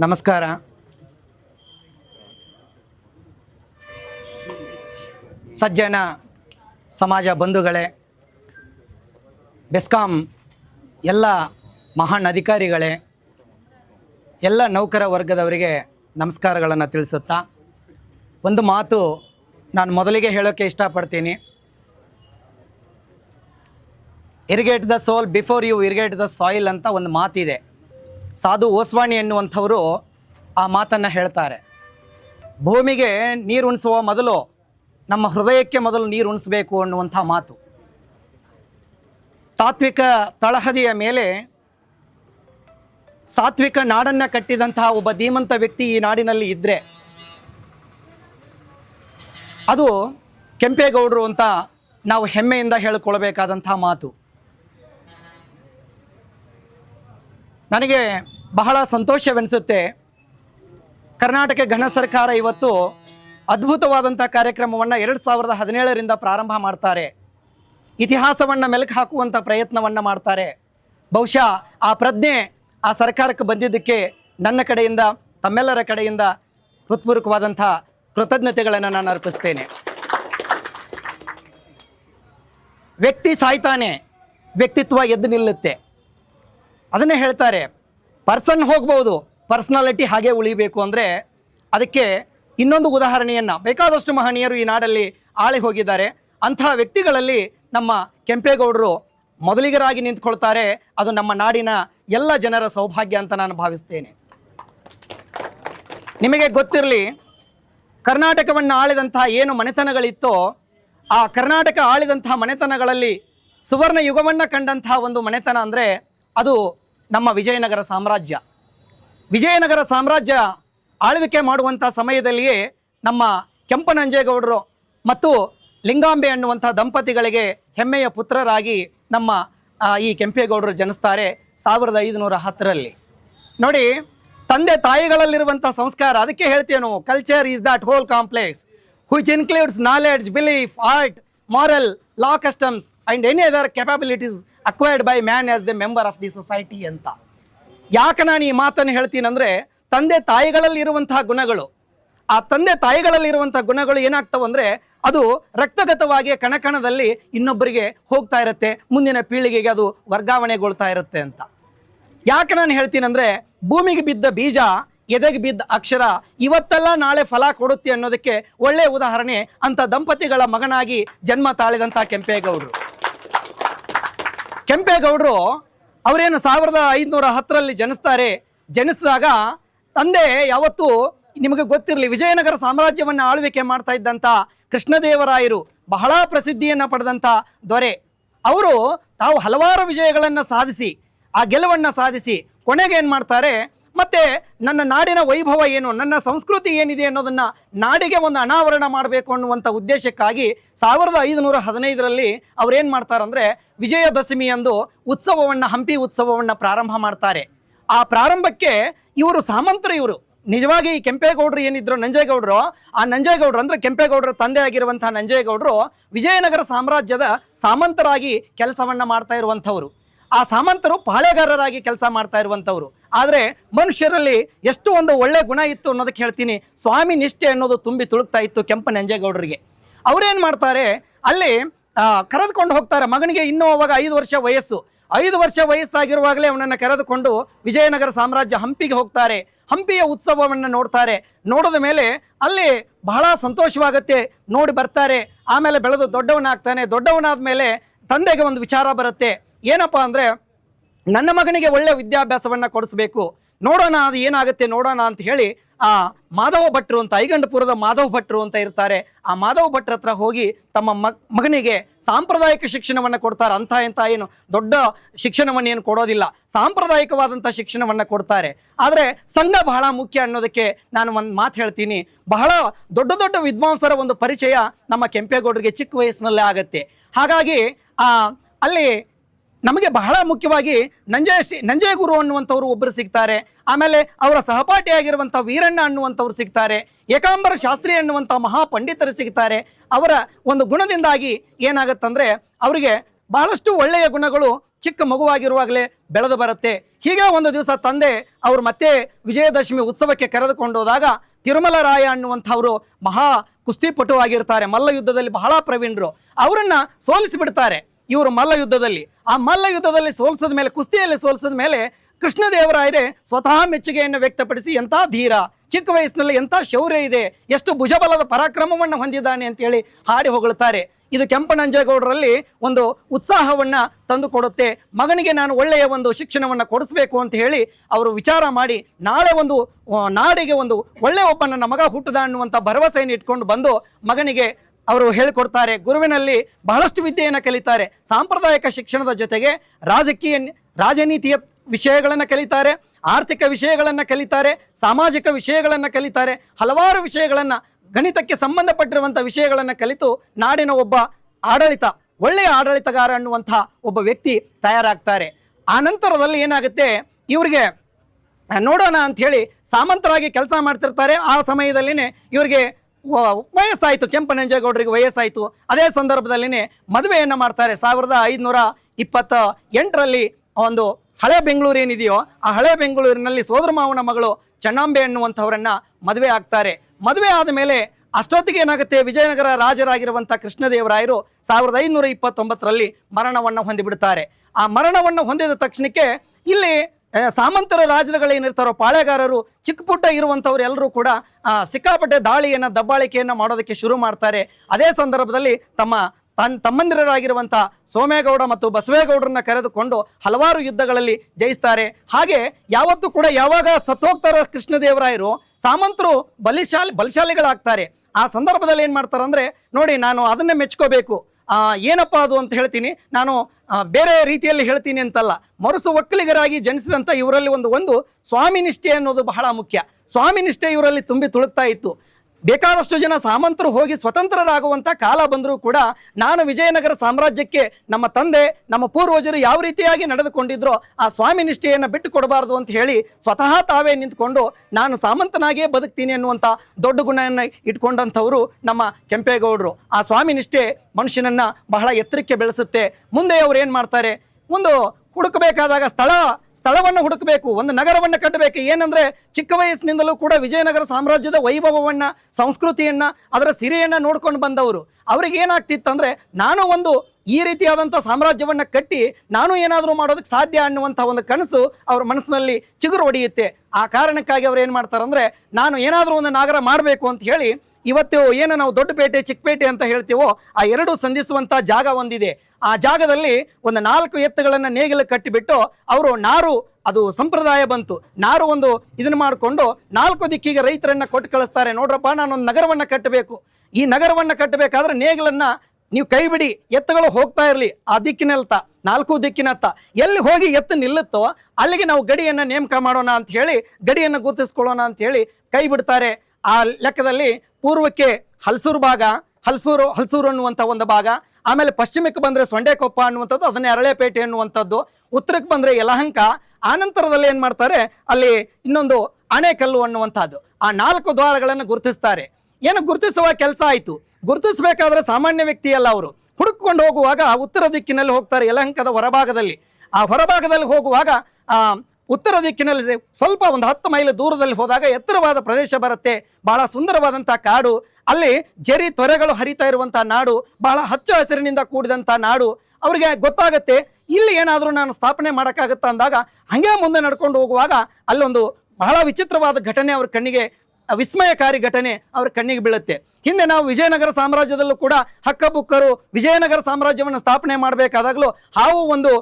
ನಮಸ್ಕಾರ. ಸಜ್ಜನ ಸಮಾಜ ಬಂಧುಗಳೇ, ಬೆಸ್ಕಾಂ ಎಲ್ಲ ಮಹಾನ್ ಅಧಿಕಾರಿಗಳೇ, ಎಲ್ಲ ನೌಕರ ವರ್ಗದವರಿಗೆ ನಮಸ್ಕಾರಗಳನ್ನು ತಿಳಿಸುತ್ತಾ, ಒಂದು ಮಾತು ನಾನು ಮೊದಲಿಗೆ ಹೇಳೋಕ್ಕೆ ಇಷ್ಟಪಡ್ತೀನಿ. Irrigate the soul before you, irrigate the soil ಅಂತ ಒಂದು ಮಾತಿದೆ. ಸಾಧು ಓಸ್ವಾಣಿ ಎನ್ನುವಂಥವರು ಆ ಮಾತನ್ನು ಹೇಳ್ತಾರೆ. ಭೂಮಿಗೆ ನೀರು ಉಣಿಸುವ ಮೊದಲು ನಮ್ಮ ಹೃದಯಕ್ಕೆ ಮೊದಲು ನೀರು ಉಣಿಸಬೇಕು ಅನ್ನುವಂಥ ಮಾತು. ತಾತ್ವಿಕ ತಳಹದಿಯ ಮೇಲೆ ಸಾತ್ವಿಕ ನಾಡನ್ನು ಕಟ್ಟಿದಂತಹ ಒಬ್ಬ ಧೀಮಂತ ವ್ಯಕ್ತಿ ಈ ನಾಡಿನಲ್ಲಿ ಇದ್ದರೆ ಅದು ಕೆಂಪೇಗೌಡರು ಅಂತ ನಾವು ಹೆಮ್ಮೆಯಿಂದ ಹೇಳಿಕೊಳ್ಬೇಕಾದಂಥ ಮಾತು. ನನಗೆ ಬಹಳ ಸಂತೋಷವೆನಿಸುತ್ತೆ. ಕರ್ನಾಟಕ ಘನ ಸರ್ಕಾರ ಇವತ್ತು ಅದ್ಭುತವಾದಂಥ ಕಾರ್ಯಕ್ರಮವನ್ನು ಎರಡು ಸಾವಿರದ ಹದಿನೇಳರಿಂದ ಪ್ರಾರಂಭ ಮಾಡ್ತಾರೆ. ಇತಿಹಾಸವನ್ನು ಮೆಲುಕು ಹಾಕುವಂಥ ಪ್ರಯತ್ನವನ್ನು ಮಾಡ್ತಾರೆ. ಬಹುಶಃ ಆ ಪ್ರಜ್ಞೆ ಆ ಸರ್ಕಾರಕ್ಕೆ ಬಂದಿದ್ದಕ್ಕೆ ನನ್ನ ಕಡೆಯಿಂದ, ತಮ್ಮೆಲ್ಲರ ಕಡೆಯಿಂದ ಹೃತ್ಪೂರ್ವಕವಾದಂಥ ಕೃತಜ್ಞತೆಗಳನ್ನು ನಾನು ಅರ್ಪಿಸ್ತೇನೆ. ವ್ಯಕ್ತಿ ಸಾಯ್ತಾನೆ, ವ್ಯಕ್ತಿತ್ವ ಎದ್ದು ನಿಲ್ಲುತ್ತೆ. ಅದನ್ನೇ ಹೇಳ್ತಾರೆ ಪರ್ಸನ್ ಹೋಗ್ಬೋದು ಪರ್ಸ್ನಾಲಿಟಿ ಹಾಗೆ ಉಳಿಬೇಕು ಅಂದರೆ ಅದಕ್ಕೆ ಇನ್ನೊಂದು ಉದಾಹರಣೆಯನ್ನು, ಬೇಕಾದಷ್ಟು ಮಹನೀಯರು ಈ ನಾಡಲ್ಲಿ ಆಳಿ ಹೋಗಿದ್ದಾರೆ. ಅಂತಹ ವ್ಯಕ್ತಿಗಳಲ್ಲಿ ನಮ್ಮ ಕೆಂಪೇಗೌಡರು ಮೊದಲಿಗರಾಗಿ ನಿಂತ್ಕೊಳ್ತಾರೆ. ಅದು ನಮ್ಮ ನಾಡಿನ ಎಲ್ಲ ಜನರ ಸೌಭಾಗ್ಯ ಅಂತ ನಾನು ಭಾವಿಸ್ತೇನೆ. ನಿಮಗೆ ಗೊತ್ತಿರಲಿ, ಕರ್ನಾಟಕವನ್ನು ಆಳಿದಂತಹ ಏನು ಮನೆತನಗಳಿತ್ತೋ, ಆ ಕರ್ನಾಟಕ ಆಳಿದಂತಹ ಮನೆತನಗಳಲ್ಲಿ ಸುವರ್ಣ ಯುಗವನ್ನು ಕಂಡಂತಹ ಒಂದು ಮನೆತನ ಅಂದರೆ ಅದು ನಮ್ಮ ವಿಜಯನಗರ ಸಾಮ್ರಾಜ್ಯ. ವಿಜಯನಗರ ಸಾಮ್ರಾಜ್ಯ ಆಳ್ವಿಕೆ ಮಾಡುವಂಥ ಸಮಯದಲ್ಲಿಯೇ ನಮ್ಮ ಕೆಂಪನಂಜೇಗೌಡರು ಮತ್ತು ಲಿಂಗಾಂಬೆ ಅನ್ನುವಂಥ ದಂಪತಿಗಳಿಗೆ ಹೆಮ್ಮೆಯ ಪುತ್ರರಾಗಿ ನಮ್ಮ ಈ ಕೆಂಪೇಗೌಡರು ಜನಿಸ್ತಾರೆ ಸಾವಿರದ ಐದುನೂರ ಹತ್ತರಲ್ಲಿ. ನೋಡಿ, ತಂದೆ ತಾಯಿಗಳಲ್ಲಿರುವಂಥ ಸಂಸ್ಕಾರ ಅದಕ್ಕೆ ಹೇಳ್ತೀವಿ ನಾವು. Culture is that whole complex which includes knowledge belief art moral law customs and any other capabilities acquired by man as the member of the society ಅಂತ. ಯಾಕೆ ನಾನು ಈ ಮಾತನ್ನು ಹೇಳ್ತೀನಂದರೆ ತಂದೆ ತಾಯಿಗಳಲ್ಲಿ ಇರುವಂತಹ ಗುಣಗಳು. ಆ ತಂದೆ ತಾಯಿಗಳಲ್ಲಿರುವಂಥ ಗುಣಗಳು ಏನಾಗ್ತವೆ ಅಂದರೆ, ಅದು ರಕ್ತಗತವಾಗಿ ಕಣಕಣದಲ್ಲಿ ಇನ್ನೊಬ್ಬರಿಗೆ ಹೋಗ್ತಾ ಇರುತ್ತೆ, ಮುಂದಿನ ಪೀಳಿಗೆಗೆ ಅದು ವರ್ಗಾವಣೆಗೊಳ್ತಾ ಇರುತ್ತೆ ಅಂತ. ಯಾಕೆ ನಾನು ಹೇಳ್ತೀನಂದರೆ ಭೂಮಿಗೆ ಬಿದ್ದ ಬೀಜ, ಎದೆಗೆ ಬಿದ್ದ ಅಕ್ಷರ, ಇವತ್ತೆಲ್ಲ ನಾಳೆ ಫಲ ಕೊಡುತ್ತೆ ಅನ್ನೋದಕ್ಕೆ ಒಳ್ಳೆಯ ಉದಾಹರಣೆ ಅಂಥ ದಂಪತಿಗಳ ಮಗನಾಗಿ ಜನ್ಮ ತಾಳಿದಂಥ ಕೆಂಪೇಗೌಡರು. ಕೆಂಪೇಗೌಡರು ಅವರೇನು ಸಾವಿರದ ಐದುನೂರ ಹತ್ತರಲ್ಲಿ ಜನಿಸ್ತಾರೆ, ಜನಿಸಿದಾಗ ತಂದೆ ಯಾವತ್ತೂ ನಿಮಗೆ ಗೊತ್ತಿರಲಿ, ವಿಜಯನಗರ ಸಾಮ್ರಾಜ್ಯವನ್ನು ಆಳ್ವಿಕೆ ಮಾಡ್ತಾ ಇದ್ದಂಥ ಕೃಷ್ಣದೇವರಾಯರು, ಬಹಳ ಪ್ರಸಿದ್ಧಿಯನ್ನು ಪಡೆದಂಥ ದೊರೆ. ಅವರು ತಾವು ಹಲವಾರು ವಿಜಯಗಳನ್ನು ಸಾಧಿಸಿ, ಆ ಗೆಲುವನ್ನು ಸಾಧಿಸಿ ಕೊನೆಗೆ ಏನು ಮಾಡ್ತಾರೆ ಮತ್ತೆ ನನ್ನ ನಾಡಿನ ವೈಭವ ಏನು, ನನ್ನ ಸಂಸ್ಕೃತಿ ಏನಿದೆ ಅನ್ನೋದನ್ನ ನಾಡಿಗೆ ಒಂದು ಅನಾವರಣ ಮಾಡಬೇಕು ಅನ್ನುವಂಥ ಉದ್ದೇಶಕ್ಕಾಗಿ ಸಾವಿರದ ಐದುನೂರ ಹದಿನೈದರಲ್ಲಿ ಅವ್ರೇನು ಮಾಡ್ತಾರಂದರೆ ವಿಜಯದಶಮಿ ಎಂದು ಉತ್ಸವವನ್ನು, ಹಂಪಿ ಉತ್ಸವವನ್ನು ಪ್ರಾರಂಭ ಮಾಡ್ತಾರೆ. ಆ ಪ್ರಾರಂಭಕ್ಕೆ ಇವರು ಸಾಮಂತರು ಇವರು. ನಿಜವಾಗಿ ಈ ಕೆಂಪೇಗೌಡರು ಏನಿದ್ರು, ನಂಜೇಗೌಡರು, ಆ ನಂಜೇಗೌಡರು ಅಂದ್ರೆ ಕೆಂಪೇಗೌಡರ ತಂದೆ ಆಗಿರುವಂತಹ ನಂಜೇಗೌಡರು ವಿಜಯನಗರ ಸಾಮ್ರಾಜ್ಯದ ಸಾಮಂತರಾಗಿ ಕೆಲಸವನ್ನ ಮಾಡ್ತಾ ಇರುವಂಥವ್ರು. ಆ ಸಾಮಂತರು ಪಾಳೆಗಾರರಾಗಿ ಕೆಲಸ ಮಾಡ್ತಾ ಇರುವಂಥವ್ರು. ಆದರೆ ಮನುಷ್ಯರಲ್ಲಿ ಎಷ್ಟು ಒಂದು ಒಳ್ಳೆ ಗುಣ ಇತ್ತು ಅನ್ನೋದಕ್ಕೆ ಹೇಳ್ತೀನಿ. ಸ್ವಾಮಿ ನಿಷ್ಠೆ ಅನ್ನೋದು ತುಂಬಿ ತುಳುಕ್ತಾ ಇತ್ತು ಕೆಂಪ ನಂಜೇಗೌಡರಿಗೆ. ಅವರೇನು ಮಾಡ್ತಾರೆ? ಅಲ್ಲಿ ಕರೆದುಕೊಂಡು ಹೋಗ್ತಾರೆ. ಮಗನಿಗೆ ಇನ್ನೂ ಅವಾಗ ಐದು ವರ್ಷ ವಯಸ್ಸು. ಐದು ವರ್ಷ ವಯಸ್ಸಾಗಿರುವಾಗಲೇ ಅವನನ್ನು ಕರೆದುಕೊಂಡು ವಿಜಯನಗರ ಸಾಮ್ರಾಜ್ಯ ಹಂಪಿಗೆ ಹೋಗ್ತಾರೆ. ಹಂಪಿಯ ಉತ್ಸವವನ್ನು ನೋಡ್ತಾರೆ. ನೋಡಿದ ಮೇಲೆ ಅಲ್ಲಿ ಬಹಳ ಸಂತೋಷವಾಗುತ್ತೆ. ನೋಡಿ ಬರ್ತಾರೆ. ಆಮೇಲೆ ಬೆಳೆದು ದೊಡ್ಡವನಾಗ್ತಾನೆ. ದೊಡ್ಡವನಾದ ಮೇಲೆ ತಂದೆಗೆ ಒಂದು ವಿಚಾರ ಬರುತ್ತೆ. ಏನಪ್ಪ ಅಂದರೆ ನನ್ನ ಮಗನಿಗೆ ಒಳ್ಳೆಯ ವಿದ್ಯಾಭ್ಯಾಸವನ್ನು ಕೊಡಿಸ್ಬೇಕು. ನೋಡೋಣ ಅದು ಏನಾಗುತ್ತೆ ನೋಡೋಣ ಅಂತ ಹೇಳಿ ಆ ಮಾಧವ ಭಟ್ರು ಅಂತ ಐಗಂಡಪುರದ ಮಾಧವ ಭಟ್ರು ಅಂತ ಇರ್ತಾರೆ. ಆ ಮಾಧವ ಭಟ್ರ ಹತ್ರ ಹೋಗಿ ತಮ್ಮ ಮಗ್, ಮಗನಿಗೆ ಸಾಂಪ್ರದಾಯಿಕ ಶಿಕ್ಷಣವನ್ನು ಕೊಡ್ತಾರೆ. ಅಂತ ಇಂಥ ಏನು ದೊಡ್ಡ ಶಿಕ್ಷಣವನ್ನು ಏನು ಕೊಡೋದಿಲ್ಲ. ಸಾಂಪ್ರದಾಯಿಕವಾದಂಥ ಶಿಕ್ಷಣವನ್ನು ಕೊಡ್ತಾರೆ. ಆದರೆ ಸಂಘ ಬಹಳ ಮುಖ್ಯ ಅನ್ನೋದಕ್ಕೆ ನಾನು ಒಂದು ಮಾತು ಹೇಳ್ತೀನಿ. ಬಹಳ ದೊಡ್ಡ ದೊಡ್ಡ ವಿದ್ವಾಂಸರ ಒಂದು ಪರಿಚಯ ನಮ್ಮ ಕೆಂಪೇಗೌಡರಿಗೆ ಚಿಕ್ಕ ವಯಸ್ಸಿನಲ್ಲೇ ಆಗುತ್ತೆ. ಹಾಗಾಗಿ ಅಲ್ಲಿ ನಮಗೆ ಬಹಳ ಮುಖ್ಯವಾಗಿ ನಂಜಯ ನಂಜಯಗುರು ಅನ್ನುವಂಥವ್ರು ಒಬ್ಬರು ಸಿಗ್ತಾರೆ. ಆಮೇಲೆ ಅವರ ಸಹಪಾಠಿಯಾಗಿರುವಂಥ ವೀರಣ್ಣ ಅನ್ನುವಂಥವ್ರು ಸಿಗ್ತಾರೆ. ಏಕಾಂಬರ ಶಾಸ್ತ್ರಿ ಅನ್ನುವಂಥ ಮಹಾಪಂಡಿತರು ಸಿಗ್ತಾರೆ. ಅವರ ಒಂದು ಗುಣದಿಂದಾಗಿ ಏನಾಗುತ್ತಂದರೆ ಅವರಿಗೆ ಬಹಳಷ್ಟು ಒಳ್ಳೆಯ ಗುಣಗಳು ಚಿಕ್ಕ ಮಗುವಾಗಿರುವಾಗಲೇ ಬೆಳೆದು ಬರುತ್ತೆ. ಹೀಗೆ ಒಂದು ದಿವಸ ತಂದೆ ಅವರು ಮತ್ತೆ ವಿಜಯದಶಮಿ ಉತ್ಸವಕ್ಕೆ ಕರೆದುಕೊಂಡು ಹೋದಾಗ ತಿರುಮಲ ರಾಯ ಅನ್ನುವಂಥವರು ಮಹಾ ಕುಸ್ತಿಪಟುವಾಗಿರ್ತಾರೆ. ಮಲ್ಲ ಯುದ್ಧದಲ್ಲಿ ಬಹಳ ಪ್ರವೀಣರು. ಅವರನ್ನು ಸೋಲಿಸಿಬಿಡ್ತಾರೆ ಇವರು ಮಲ್ಲ ಯುದ್ಧದಲ್ಲಿ. ಆ ಮಲ್ಲ ಯುದ್ಧದಲ್ಲಿ ಸೋಲಿಸಿದ ಮೇಲೆ, ಕುಸ್ತಿಯಲ್ಲಿ ಸೋಲಿಸಿದ ಮೇಲೆ ಕೃಷ್ಣದೇವರಾಯರೇ ಸ್ವತಃ ಮೆಚ್ಚುಗೆಯನ್ನು ವ್ಯಕ್ತಪಡಿಸಿ ಎಂಥ ಧೀರ, ಚಿಕ್ಕ ವಯಸ್ಸಿನಲ್ಲಿ ಎಂಥ ಶೌರ್ಯ ಇದೆ, ಎಷ್ಟು ಭುಜಬಲದ ಪರಾಕ್ರಮವನ್ನು ಹೊಂದಿದ್ದಾನೆ ಅಂತೇಳಿ ಹಾಡಿ ಹೊಗಳುತ್ತಾರೆ. ಇದು ಕೆಂಪನಂಜೇಗೌಡರಲ್ಲಿ ಒಂದು ಉತ್ಸಾಹವನ್ನು ತಂದು ಕೊಡುತ್ತೆ ಮಗನಿಗೆ ನಾನು ಒಳ್ಳೆಯ ಒಂದು ಶಿಕ್ಷಣವನ್ನು ಕೊಡಿಸ್ಬೇಕು ಅಂತ ಹೇಳಿ ಅವರು ವಿಚಾರ ಮಾಡಿ, ನಾಳೆ ಒಂದು ನಾಡಿಗೆ ಒಂದು ಒಳ್ಳೆಯ ಒಬ್ಬ ನನ್ನ ಮಗ ಹುಟ್ಟದ ಅನ್ನುವಂಥ ಭರವಸೆಯನ್ನು ಇಟ್ಕೊಂಡು ಬಂದು ಮಗನಿಗೆ ಅವರು ಹೇಳಿಕೊಡ್ತಾರೆ, ಗುರುವಿನಲ್ಲಿ ಬಹಳಷ್ಟು ವಿದ್ಯೆಯನ್ನು ಕಲಿತಾರೆ. ಸಾಂಪ್ರದಾಯಿಕ ಶಿಕ್ಷಣದ ಜೊತೆಗೆ ರಾಜಕೀಯ ರಾಜನೀತಿಯ ವಿಷಯಗಳನ್ನು ಕಲಿತಾರೆ, ಆರ್ಥಿಕ ವಿಷಯಗಳನ್ನು ಕಲಿತಾರೆ, ಸಾಮಾಜಿಕ ವಿಷಯಗಳನ್ನು ಕಲಿತಾರೆ, ಹಲವಾರು ವಿಷಯಗಳನ್ನು, ಗಣಿತಕ್ಕೆ ಸಂಬಂಧಪಟ್ಟಿರುವಂಥ ವಿಷಯಗಳನ್ನು ಕಲಿತು ನಾಡಿನ ಒಬ್ಬ ಆಡಳಿತ, ಒಳ್ಳೆಯ ಆಡಳಿತಗಾರ ಅನ್ನುವಂಥ ಒಬ್ಬ ವ್ಯಕ್ತಿ ತಯಾರಾಗ್ತಾರೆ. ಆ ನಂತರದಲ್ಲಿ ಏನಾಗುತ್ತೆ, ಇವರಿಗೆ ನೋಡೋಣ ಅಂತ ಹೇಳಿ ಸಾಮಂತರಾಗಿ ಕೆಲಸ ಮಾಡ್ತಿರ್ತಾರೆ. ಆ ಸಮಯದಲ್ಲಿನೇ ಇವರಿಗೆ ವಯಸ್ಸಾಯಿತು ಕೆಂಪನಂಜೇಗೌಡರಿಗೆ ವಯಸ್ಸಾಯಿತು. ಅದೇ ಸಂದರ್ಭದಲ್ಲಿನೇ ಮದುವೆಯನ್ನು ಮಾಡ್ತಾರೆ. ಸಾವಿರದ ಐದುನೂರ ಇಪ್ಪತ್ತ ಎಂಟರಲ್ಲಿ ಒಂದು ಹಳೆ ಬೆಂಗಳೂರು ಏನಿದೆಯೋ, ಆ ಹಳೆ ಬೆಂಗಳೂರಿನಲ್ಲಿ ಸೋದರ ಮಾವನ ಮಗಳು ಚೆನ್ನಾಂಬೆ ಎನ್ನುವಂಥವರನ್ನು ಮದುವೆ ಆಗ್ತಾರೆ. ಮದುವೆ ಆದ ಮೇಲೆ ಅಷ್ಟೊತ್ತಿಗೆ ಏನಾಗುತ್ತೆ? ವಿಜಯನಗರ ರಾಜರಾಗಿರುವಂಥ ಕೃಷ್ಣದೇವರಾಯರು ಸಾವಿರದ ಐನೂರ ಇಪ್ಪತ್ತೊಂಬತ್ತರಲ್ಲಿ ಮರಣವನ್ನು ಹೊಂದಿಬಿಡ್ತಾರೆ. ಆ ಮರಣವನ್ನು ಹೊಂದಿದ ತಕ್ಷಣಕ್ಕೆ ಇಲ್ಲಿ ಸಾಮಂತರ ರಾಜರುಗಳೇನಿರ್ತಾರೋ ಪಾಳೆಗಾರರು ಚಿಕ್ಕ ಪುಟ್ಟ ಇರುವಂಥವ್ರು ಎಲ್ಲರೂ ಕೂಡ ಸಿಕ್ಕಾಪಟ್ಟೆ ದಾಳಿಯನ್ನು, ದಬ್ಬಾಳಿಕೆಯನ್ನು ಮಾಡೋದಕ್ಕೆ ಶುರು ಮಾಡ್ತಾರೆ. ಅದೇ ಸಂದರ್ಭದಲ್ಲಿ ತಮ್ಮ ತನ್, ತಮ್ಮಂದಿರರಾಗಿರುವಂಥ ಸೋಮೇಗೌಡ ಮತ್ತು ಬಸವೇಗೌಡರನ್ನ ಕರೆದುಕೊಂಡು ಹಲವಾರು ಯುದ್ಧಗಳಲ್ಲಿ ಜಯಿಸ್ತಾರೆ. ಹಾಗೆ ಯಾವತ್ತೂ ಕೂಡ ಯಾವಾಗ ಸತ್ತೋಗ್ತಾರ ಕೃಷ್ಣದೇವರಾಯರು ಸಾಮಂತರು ಬಲಿಶಾಲಿ, ಬಲಶಾಲಿಗಳಾಗ್ತಾರೆ. ಆ ಸಂದರ್ಭದಲ್ಲಿ ಏನು ಮಾಡ್ತಾರೆ ಅಂದರೆ ನೋಡಿ ನಾನು ಅದನ್ನೇ ಮೆಚ್ಕೋಬೇಕು. ಏನಪ್ಪ ಅದು ಅಂತ ಹೇಳ್ತೀನಿ. ನಾನು ಬೇರೆ ರೀತಿಯಲ್ಲಿ ಹೇಳ್ತೀನಿ ಅಂತಲ್ಲ. ಮರುಸು ಒಕ್ಕಲಿಗರಾಗಿ ಜನಿಸಿದಂಥ ಇವರಲ್ಲಿ ಒಂದು ಒಂದು ಸ್ವಾಮಿನಿಷ್ಠೆ ಅನ್ನೋದು ಬಹಳ ಮುಖ್ಯ. ಸ್ವಾಮಿನಿಷ್ಠೆ ಇವರಲ್ಲಿ ತುಂಬಿ ತುಳುಕ್ತಾ ಇತ್ತು. ಬೇಕಾದಷ್ಟು ಜನ ಸಾಮಂತರು ಹೋಗಿ ಸ್ವತಂತ್ರರಾಗುವಂಥ ಕಾಲ ಬಂದರೂ ಕೂಡ ನಾನು ವಿಜಯನಗರ ಸಾಮ್ರಾಜ್ಯಕ್ಕೆ ನಮ್ಮ ತಂದೆ, ನಮ್ಮ ಪೂರ್ವಜರು ಯಾವ ರೀತಿಯಾಗಿ ನಡೆದುಕೊಂಡಿದ್ರೋ ಆ ಸ್ವಾಮಿ ನಿಷ್ಠೆಯನ್ನು ಬಿಟ್ಟು ಕೊಡಬಾರ್ದು ಅಂತ ಹೇಳಿ ಸ್ವತಃ ತಾವೇ ನಿಂತ್ಕೊಂಡು ನಾನು ಸಾಮಂತನಾಗೇ ಬದುಕ್ತೀನಿ ಅನ್ನುವಂಥ ದೊಡ್ಡ ಗುಣವನ್ನು ಇಟ್ಕೊಂಡಂಥವರು ನಮ್ಮ ಕೆಂಪೇಗೌಡರು. ಆ ಸ್ವಾಮಿ ನಿಷ್ಠೆ ಮನುಷ್ಯನನ್ನು ಬಹಳ ಎತ್ತರಕ್ಕೆ ಬೆಳೆಸುತ್ತೆ. ಮುಂದೆ ಅವ್ರು ಏನು ಮಾಡ್ತಾರೆ? ಒಂದು ಹುಡುಕಬೇಕಾದಾಗ ಸ್ಥಳ, ಸ್ಥಳವನ್ನು ಹುಡುಕಬೇಕು, ಒಂದು ನಗರವನ್ನು ಕಟ್ಟಬೇಕು. ಏನಂದರೆ ಚಿಕ್ಕ ವಯಸ್ಸಿನಿಂದಲೂ ಕೂಡ ವಿಜಯನಗರ ಸಾಮ್ರಾಜ್ಯದ ವೈಭವವನ್ನು, ಸಂಸ್ಕೃತಿಯನ್ನ, ಅದರ ಸಿರಿಯನ್ನ ನೋಡ್ಕೊಂಡು ಬಂದವರು. ಅವ್ರಿಗೆ ಏನಾಗ್ತಿತ್ತಂದ್ರೆ ನಾನು ಒಂದು ಈ ರೀತಿಯಾದಂಥ ಸಾಮ್ರಾಜ್ಯವನ್ನು ಕಟ್ಟಿ ನಾನು ಏನಾದರೂ ಮಾಡೋದಕ್ಕೆ ಸಾಧ್ಯ ಅನ್ನುವಂಥ ಒಂದು ಕನಸು ಅವ್ರ ಮನಸ್ಸಿನಲ್ಲಿ ಚಿಗುರು ಹೊಡೆಯುತ್ತೆ ಆ ಕಾರಣಕ್ಕಾಗಿ ಅವ್ರು ಏನು ಮಾಡ್ತಾರಂದ್ರೆ, ನಾನು ಏನಾದರೂ ಒಂದು ನಾಗರ ಮಾಡಬೇಕು ಅಂತ ಹೇಳಿ ಇವತ್ತು ಏನು ನಾವು ದೊಡ್ಡಪೇಟೆ ಚಿಕ್ಕಪೇಟೆ ಅಂತ ಹೇಳ್ತೀವೋ, ಆ ಎರಡು ಸಂಧಿಸುವಂಥ ಜಾಗ ಒಂದಿದೆ. ಆ ಜಾಗದಲ್ಲಿ ಒಂದು ನಾಲ್ಕು ಎತ್ತುಗಳನ್ನು ನೇಗಿಲು ಕಟ್ಟಿಬಿಟ್ಟು ಅವರು ನಾರು, ಅದು ಸಂಪ್ರದಾಯ ಬಂತು. ನಾರು ಒಂದು ಇದನ್ನು ಮಾಡಿಕೊಂಡು ನಾಲ್ಕು ದಿಕ್ಕಿಗೆ ರೈತರನ್ನ ಕೊಟ್ಟು ಕಳಿಸ್ತಾರೆ. ನೋಡ್ರಪ್ಪ, ನಾನೊಂದು ನಗರವನ್ನು ಕಟ್ಟಬೇಕು. ಈ ನಗರವನ್ನು ಕಟ್ಟಬೇಕಾದ್ರೆ ನೇಗಿಲನ್ನ ನೀವು ಕೈ ಬಿಡಿ, ಎತ್ತುಗಳು ಹೋಗ್ತಾ ಇರಲಿ, ಆ ದಿಕ್ಕಿನಲ್ತ, ನಾಲ್ಕು ದಿಕ್ಕಿನತ್ತ. ಎಲ್ಲಿ ಹೋಗಿ ಎತ್ತು ನಿಲ್ಲುತ್ತೋ, ಅಲ್ಲಿಗೆ ನಾವು ಗಡಿಯನ್ನು ನೇಮಕ ಮಾಡೋಣ ಅಂತ ಹೇಳಿ, ಗಡಿಯನ್ನು ಗುರುತಿಸ್ಕೊಳ್ಳೋಣ ಅಂತ ಹೇಳಿ ಕೈ ಬಿಡ್ತಾರೆ. ಆ ಲೆಕ್ಕದಲ್ಲಿ ಪೂರ್ವಕ್ಕೆ ಹಲ್ಸೂರು ಭಾಗ, ಹಲ್ಸೂರು ಹಲ್ಸೂರು ಅನ್ನುವಂಥ ಒಂದು ಭಾಗ, ಆಮೇಲೆ ಪಶ್ಚಿಮಕ್ಕೆ ಬಂದರೆ ಸೊಂಡೆಕೊಪ್ಪ ಅನ್ನುವಂಥದ್ದು, ಅದನ್ನೇ ಅರಳೆಪೇಟೆ ಅನ್ನುವಂಥದ್ದು, ಉತ್ತರಕ್ಕೆ ಬಂದರೆ ಯಲಹಂಕ ಆನಂತರದಲ್ಲಿ ಏನು ಮಾಡ್ತಾರೆ, ಅಲ್ಲಿ ಇನ್ನೊಂದು ಆಣೆಕಲ್ಲು ಅನ್ನುವಂಥದ್ದು, ಆ ನಾಲ್ಕು ದ್ವಾರಗಳನ್ನು ಗುರುತಿಸ್ತಾರೆ. ಏನು ಗುರುತಿಸುವ ಕೆಲಸ ಆಯಿತು? ಗುರುತಿಸಬೇಕಾದ್ರೆ ಸಾಮಾನ್ಯ ವ್ಯಕ್ತಿಯಲ್ಲ ಅವರು. ಹುಡುಕೊಂಡು ಹೋಗುವಾಗ ಉತ್ತರ ದಿಕ್ಕಿನಲ್ಲಿ ಹೋಗ್ತಾರೆ ಯಲಹಂಕದ ಹೊರಭಾಗದಲ್ಲಿ. ಆ ಹೊರಭಾಗದಲ್ಲಿ ಹೋಗುವಾಗ ಉತ್ತರ ದಿಕ್ಕಿನಲ್ಲಿ ಸ್ವಲ್ಪ ಒಂದು ಹತ್ತು ಮೈಲ್ ದೂರದಲ್ಲಿ ಹೋದಾಗ ಎತ್ತರವಾದ ಪ್ರದೇಶ ಬರುತ್ತೆ. ಬಹಳ ಸುಂದರವಾದಂಥ ಕಾಡು. ಅಲ್ಲಿ ಜರಿ ತೊರೆಗಳು ಹರಿತಾ ಇರುವಂಥ ನಾಡು, ಬಹಳ ಹಚ್ಚ ಹಸಿರಿನಿಂದ ಕೂಡಿದಂಥ ನಾಡು. ಅವರಿಗೆ ಗೊತ್ತಾಗುತ್ತೆ, ಇಲ್ಲಿ ಏನಾದರೂ ನಾನು ಸ್ಥಾಪನೆ ಮಾಡೋಕ್ಕಾಗತ್ತಾ ಅಂದಾಗ ಹಂಗೆ ಮುಂದೆ ನಡ್ಕೊಂಡು ಹೋಗುವಾಗ ಅಲ್ಲೊಂದು ಬಹಳ ವಿಚಿತ್ರವಾದ ಘಟನೆ ಅವ್ರ ಕಣ್ಣಿಗೆ ವಿಸ್ಮಯಕಾರಿ ಘಟನೆ ಅವರ ಕಣ್ಣಿಗೆ ಬೀಳುತ್ತೆ. ಹಿಂದೆ ನಾವು ವಿಜಯನಗರ ಸಾಮ್ರಾಜ್ಯದಲ್ಲೂ ಕೂಡ ಹಕ್ಕಬುಕ್ಕರು ವಿಜಯನಗರ ಸಾಮ್ರಾಜ್ಯವನ್ನು ಸ್ಥಾಪನೆ ಮಾಡಬೇಕಾದಾಗಲೂ ಹಾವು ಒಂದು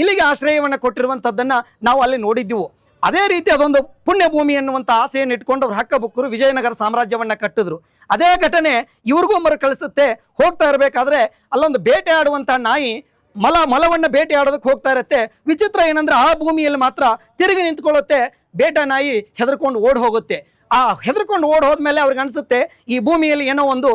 ಇಲ್ಲಿಗೆ ಆಶ್ರಯವನ್ನು ಕೊಟ್ಟಿರುವಂಥದ್ದನ್ನು ನಾವು ಅಲ್ಲಿ ನೋಡಿದ್ದೆವು. ಅದೇ ರೀತಿ ಅದೊಂದು ಪುಣ್ಯಭೂಮಿ ಎನ್ನುವಂಥ ಆಸೆಯನ್ನು ಇಟ್ಕೊಂಡು ಅವ್ರು ಹಕ್ಕಬುಕ್ಕರು ವಿಜಯನಗರ ಸಾಮ್ರಾಜ್ಯವನ್ನು ಕಟ್ಟಿದ್ರು. ಅದೇ ಘಟನೆ ಇವ್ರಿಗೂ ಮರು ಕಳಿಸುತ್ತೆ. ಹೋಗ್ತಾ ಇರಬೇಕಾದ್ರೆ ಅಲ್ಲೊಂದು ಬೇಟೆ ಆಡುವಂಥ ನಾಯಿ ಮಲ ಮಲವನ್ನು ಬೇಟೆ ಆಡೋದಕ್ಕೆ ಹೋಗ್ತಾ ಇರುತ್ತೆ. ವಿಚಿತ್ರ ಏನಂದ್ರೆ ಆ ಭೂಮಿಯಲ್ಲಿ ಮಾತ್ರ ತಿರುಗಿ ನಿಂತ್ಕೊಳ್ಳುತ್ತೆ. ಬೇಟ ನಾಯಿ ಹೆದರ್ಕೊಂಡು ಓಡ್ ಹೋಗುತ್ತೆ. ಆ ಹೆದರ್ಕೊಂಡು ಓಡ್ ಹೋದ್ಮೇಲೆ ಅವ್ರಿಗೆ ಅನಿಸುತ್ತೆ, ಈ ಭೂಮಿಯಲ್ಲಿ ಏನೋ ಒಂದು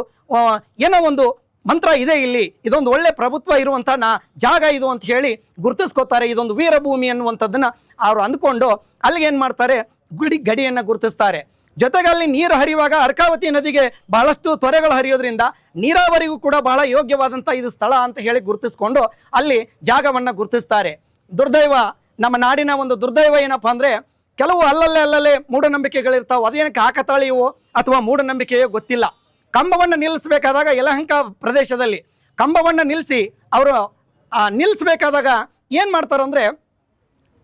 ಏನೋ ಒಂದು ಮಂತ್ರ ಇದೆ ಇಲ್ಲಿ, ಇದೊಂದು ಒಳ್ಳೆ ಪ್ರಭುತ್ವ ಇರುವಂಥ ನಾ ಜಾಗ ಇದು ಅಂತ ಹೇಳಿ ಗುರುತಿಸ್ಕೋತಾರೆ. ಇದೊಂದು ವೀರಭೂಮಿ ಅನ್ನುವಂಥದ್ದನ್ನ ಅವರು ಅಂದ್ಕೊಂಡು ಅಲ್ಲಿಗೆ ಏನು ಮಾಡ್ತಾರೆ? ಗುಡಿ, ಗಡಿಯನ್ನು ಗುರುತಿಸ್ತಾರೆ. ಜೊತೆಗೆ ಅಲ್ಲಿ ನೀರು ಹರಿಯುವಾಗ ಅರ್ಕಾವತಿ ನದಿಗೆ ಬಹಳಷ್ಟು ತೊರೆಗಳು ಹರಿಯೋದ್ರಿಂದ ನೀರಾವರಿಗೂ ಕೂಡ ಬಹಳ ಯೋಗ್ಯವಾದಂಥ ಇದು ಸ್ಥಳ ಅಂತ ಹೇಳಿ ಗುರುತಿಸ್ಕೊಂಡು ಅಲ್ಲಿ ಜಾಗವನ್ನು ಗುರುತಿಸ್ತಾರೆ. ದುರ್ದೈವ, ನಮ್ಮ ನಾಡಿನ ಒಂದು ದುರ್ದೈವ ಏನಪ್ಪ ಅಂದರೆ ಕೆಲವು ಅಲ್ಲಲ್ಲೇ ಅಲ್ಲಲ್ಲೇ ಮೂಢನಂಬಿಕೆಗಳಿರ್ತಾವೆ. ಅದೇನಕ್ಕೆ ಹಾಕತಾಳಿಯೋ ಅಥವಾ ಮೂಢನಂಬಿಕೆಯೋ ಗೊತ್ತಿಲ್ಲ. ಕಂಬವನ್ನು ನಿಲ್ಲಿಸಬೇಕಾದಾಗ ಯಲಹಂಕ ಪ್ರದೇಶದಲ್ಲಿ ಕಂಬವನ್ನು ನಿಲ್ಲಿಸಿ ಅವರು ನಿಲ್ಲಿಸಬೇಕಾದಾಗ ಏನು ಮಾಡ್ತಾರಂದ್ರೆ,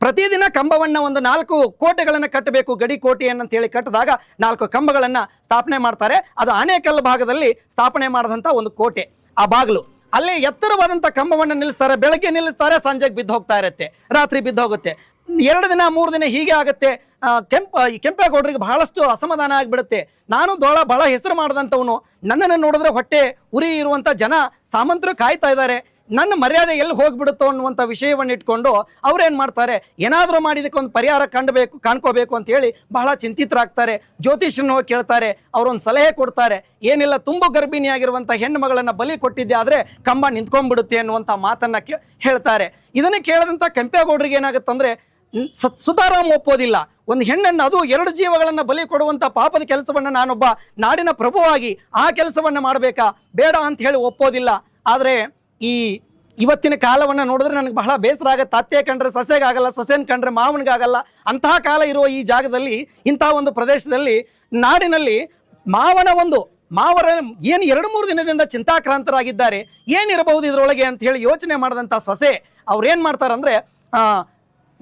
ಪ್ರತಿದಿನ ಕಂಬವನ್ನು ಒಂದು ನಾಲ್ಕು ಕೋಟೆಗಳನ್ನು ಕಟ್ಟಬೇಕು, ಗಡಿ ಕೋಟೆಯನ್ನು ಅಂತೇಳಿ ಕಟ್ಟಿದಾಗ ನಾಲ್ಕು ಕಂಬಗಳನ್ನು ಸ್ಥಾಪನೆ ಮಾಡ್ತಾರೆ. ಅದು ಆನೇಕಲ್ ಭಾಗದಲ್ಲಿ ಸ್ಥಾಪನೆ ಮಾಡಿದಂಥ ಒಂದು ಕೋಟೆ, ಆ ಬಾಗಿಲು. ಅಲ್ಲಿ ಎತ್ತರವಾದಂಥ ಕಂಬವನ್ನು ನಿಲ್ಲಿಸ್ತಾರೆ, ಬೆಳಗ್ಗೆ ನಿಲ್ಲಿಸ್ತಾರೆ, ಸಂಜೆಗೆ ಬಿದ್ದು ಹೋಗ್ತಾ ಇರುತ್ತೆ, ರಾತ್ರಿ ಬಿದ್ದು ಹೋಗುತ್ತೆ. ಎರಡು ದಿನ, ಮೂರು ದಿನ ಹೀಗೆ ಆಗುತ್ತೆ. ಕೆಂಪ, ಈ ಕೆಂಪೇಗೌಡರಿಗೆ ಬಹಳಷ್ಟು ಅಸಮಾಧಾನ ಆಗಿಬಿಡುತ್ತೆ. ನಾನು ದೋಳ ಬಹಳ ಹೆಸರು ಮಾಡಿದಂಥವನು. ನನ್ನನ್ನು ನೋಡಿದ್ರೆ ಹೊಟ್ಟೆ ಉರಿ ಇರುವಂಥ ಜನ ಸಾಮಂತರು ಕಾಯ್ತಾ ಇದ್ದಾರೆ. ನನ್ನ ಮರ್ಯಾದೆ ಎಲ್ಲಿ ಹೋಗ್ಬಿಡುತ್ತೋ ಅನ್ನುವಂಥ ವಿಷಯವನ್ನು ಇಟ್ಕೊಂಡು ಅವ್ರೇನು ಮಾಡ್ತಾರೆ? ಏನಾದರೂ ಮಾಡಿದಕ್ಕೆ ಒಂದು ಪರಿಹಾರ ಕಂಡಬೇಕು, ಕಾಣ್ಕೋಬೇಕು ಅಂತ ಹೇಳಿ ಬಹಳ ಚಿಂತಿತರಾಗ್ತಾರೆ. ಜ್ಯೋತಿಷನ್ನು ಹೋಗಿ ಕೇಳ್ತಾರೆ. ಅವರೊಂದು ಸಲಹೆ ಕೊಡ್ತಾರೆ. ಏನಿಲ್ಲ, ತುಂಬ ಗರ್ಭಿಣಿಯಾಗಿರುವಂಥ ಹೆಣ್ಣು ಮಗಳನ್ನು ಬಲಿ ಕೊಟ್ಟಿದ್ದೆ ಆದರೆ ಕಂಬ ನಿಂತ್ಕೊಂಡ್ಬಿಡುತ್ತೆ ಅನ್ನುವಂಥ ಮಾತನ್ನು ಹೇಳ್ತಾರೆ. ಇದನ್ನು ಕೇಳಿದಂಥ ಕೆಂಪೇಗೌಡರಿಗೆ ಏನಾಗುತ್ತಂದ್ರೆ ನ್- ಸ- ಸುತಾರಾಮ್ ಒಪ್ಪೋದಿಲ್ಲ. ಒಂದು ಹೆಣ್ಣನ್ನು ಅದು ಎರಡು ಜೀವಗಳನ್ನು ಬಲಿ ಕೊಡುವಂಥ ಪಾಪದ ಕೆಲಸವನ್ನು ನಾನೊಬ್ಬ ನಾಡಿನ ಪ್ರಭುವಾಗಿ ಆ ಕೆಲಸವನ್ನು ಮಾಡಬೇಕಾ? ಬೇಡ ಅಂತ ಹೇಳಿ ಒಪ್ಪೋದಿಲ್ಲ. ಆದರೆ ಈ ಇವತ್ತಿನ ಕಾಲವನ್ನು ನೋಡಿದ್ರೆ ನನಗೆ ಬಹಳ ಬೇಸರ ಆಗುತ್ತೆ. ಅತ್ತೆ ಕಂಡ್ರೆ ಸೊಸೆಗಾಗಲ್ಲ, ಸೊಸೆನ ಕಂಡ್ರೆ ಮಾವನಿಗಾಗಲ್ಲ. ಅಂತಹ ಕಾಲ ಇರುವ ಈ ಜಾಗದಲ್ಲಿ, ಇಂಥ ಒಂದು ಪ್ರದೇಶದಲ್ಲಿ ನಾಡಿನಲ್ಲಿ ಮಾವನ ಒಂದು, ಮಾವರ ಏನು ಎರಡು ಮೂರು ದಿನದಿಂದ ಚಿಂತಾಕ್ರಾಂತರಾಗಿದ್ದಾರೆ. ಏನಿರಬಹುದು ಇದರೊಳಗೆ ಅಂತ ಹೇಳಿ ಯೋಚನೆ ಮಾಡಿದಂಥ ಸೊಸೆ ಅವ್ರೇನು ಮಾಡ್ತಾರಂದರೆ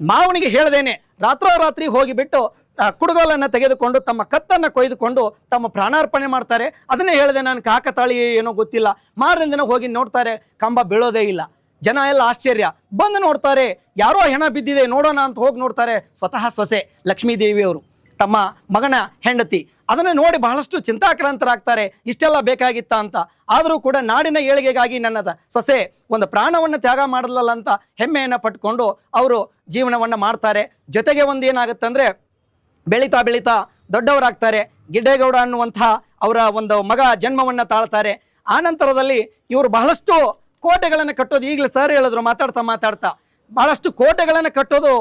ಮಾವನಿಗೆ ಹೇಳದೇನೆ, ರಾತ್ರೋರಾತ್ರಿ ಹೋಗಿಬಿಟ್ಟು ಕುಡುಗೋಲನ್ನು ತೆಗೆದುಕೊಂಡು, ತಮ್ಮ ಕತ್ತನ್ನು ಕೊಯ್ದುಕೊಂಡು, ತಮ್ಮ ಪ್ರಾಣಾರ್ಪಣೆ ಮಾಡ್ತಾರೆ. ಅದನ್ನೇ ಹೇಳಿದೆ ನಾನು ಕಾಕತಾಳಿ ಏನೋ ಗೊತ್ತಿಲ್ಲ. ಮಾರನೇ ದಿನ ಹೋಗಿ ನೋಡ್ತಾರೆ, ಕಂಬ ಬೀಳೋದೇ ಇಲ್ಲ. ಜನ ಎಲ್ಲ ಆಶ್ಚರ್ಯ. ಬಂದು ನೋಡ್ತಾರೆ, ಯಾರೋ ಹೆಣ ಬಿದ್ದಿದೆ, ನೋಡೋಣ ಅಂತ ಹೋಗಿ ನೋಡ್ತಾರೆ, ಸ್ವತಃ ಸೊಸೆ, ಲಕ್ಷ್ಮೀದೇವಿಯವರು. ತಮ್ಮ ಮಗನ ಹೆಂಡತಿ. ಅದನ್ನು ನೋಡಿ ಬಹಳಷ್ಟು ಚಿಂತಾಕ್ರಾಂತರಾಗ್ತಾರೆ. ಇಷ್ಟೆಲ್ಲ ಬೇಕಾಗಿತ್ತ ಅಂತ. ಆದರೂ ಕೂಡ ನಾಡಿನ ಏಳಿಗೆಗಾಗಿ ನನ್ನದ ಸೊಸೆ ಒಂದು ಪ್ರಾಣವನ್ನು ತ್ಯಾಗ ಮಾಡಲಲ್ಲ ಅಂತ ಹೆಮ್ಮೆಯನ್ನು ಪಟ್ಕೊಂಡು ಅವರು ಜೀವನವನ್ನು ಮಾಡ್ತಾರೆ. ಜೊತೆಗೆ ಒಂದು ಏನಾಗುತ್ತಂದರೆ ಬೆಳೀತಾ ಬೆಳೀತಾ ದೊಡ್ಡವರಾಗ್ತಾರೆ. ಗಿಡ್ಡೇಗೌಡ ಅನ್ನುವಂಥ ಅವರ ಒಂದು ಮಗ ಜನ್ಮವನ್ನು ತಾಳ್ತಾರೆ. ಆನಂತರದಲ್ಲಿ ಇವರು ಬಹಳಷ್ಟು ಕೋಟೆಗಳನ್ನು ಕಟ್ಟೋದು ಈಗಲೇ ಸರ್ ಹೇಳಿದ್ರು ಮಾತಾಡ್ತಾ ಮಾತಾಡ್ತಾ. ಬಹಳಷ್ಟು ಕೋಟೆಗಳನ್ನು ಕಟ್ಟೋದು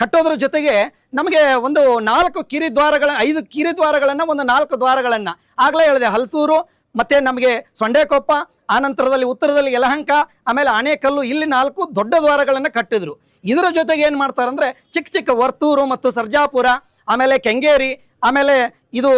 ಕಟ್ಟೋದ್ರ ಜೊತೆಗೆ ನಮಗೆ ಒಂದು ನಾಲ್ಕು ಕಿರಿದ್ವಾರಗಳ ಐದು ಕಿರಿದ್ವಾರಗಳನ್ನು ಒಂದು ನಾಲ್ಕು ದ್ವಾರಗಳನ್ನು. ಆಗಲೇ ಹೇಳಿದೆ, ಹಲಸೂರು, ಮತ್ತು ನಮಗೆ ಸೊಂಡೆಕೊಪ್ಪ ಆನಂತರದಲ್ಲಿ ಉತ್ತರದಲ್ಲಿ ಯಲಹಂಕ, ಆಮೇಲೆ ಆಣೆಕಲ್ಲು, ಇಲ್ಲಿ ನಾಲ್ಕು ದೊಡ್ಡ ದ್ವಾರಗಳನ್ನು ಕಟ್ಟಿದ್ರು. ಇದರ ಜೊತೆಗೆ ಏನು ಮಾಡ್ತಾರೆ ಅಂದರೆ ಚಿಕ್ಕ ಚಿಕ್ಕ ವರ್ತೂರು ಮತ್ತು ಸರ್ಜಾಪುರ, ಆಮೇಲೆ ಕೆಂಗೇರಿ ಆಮೇಲೆ ಇದು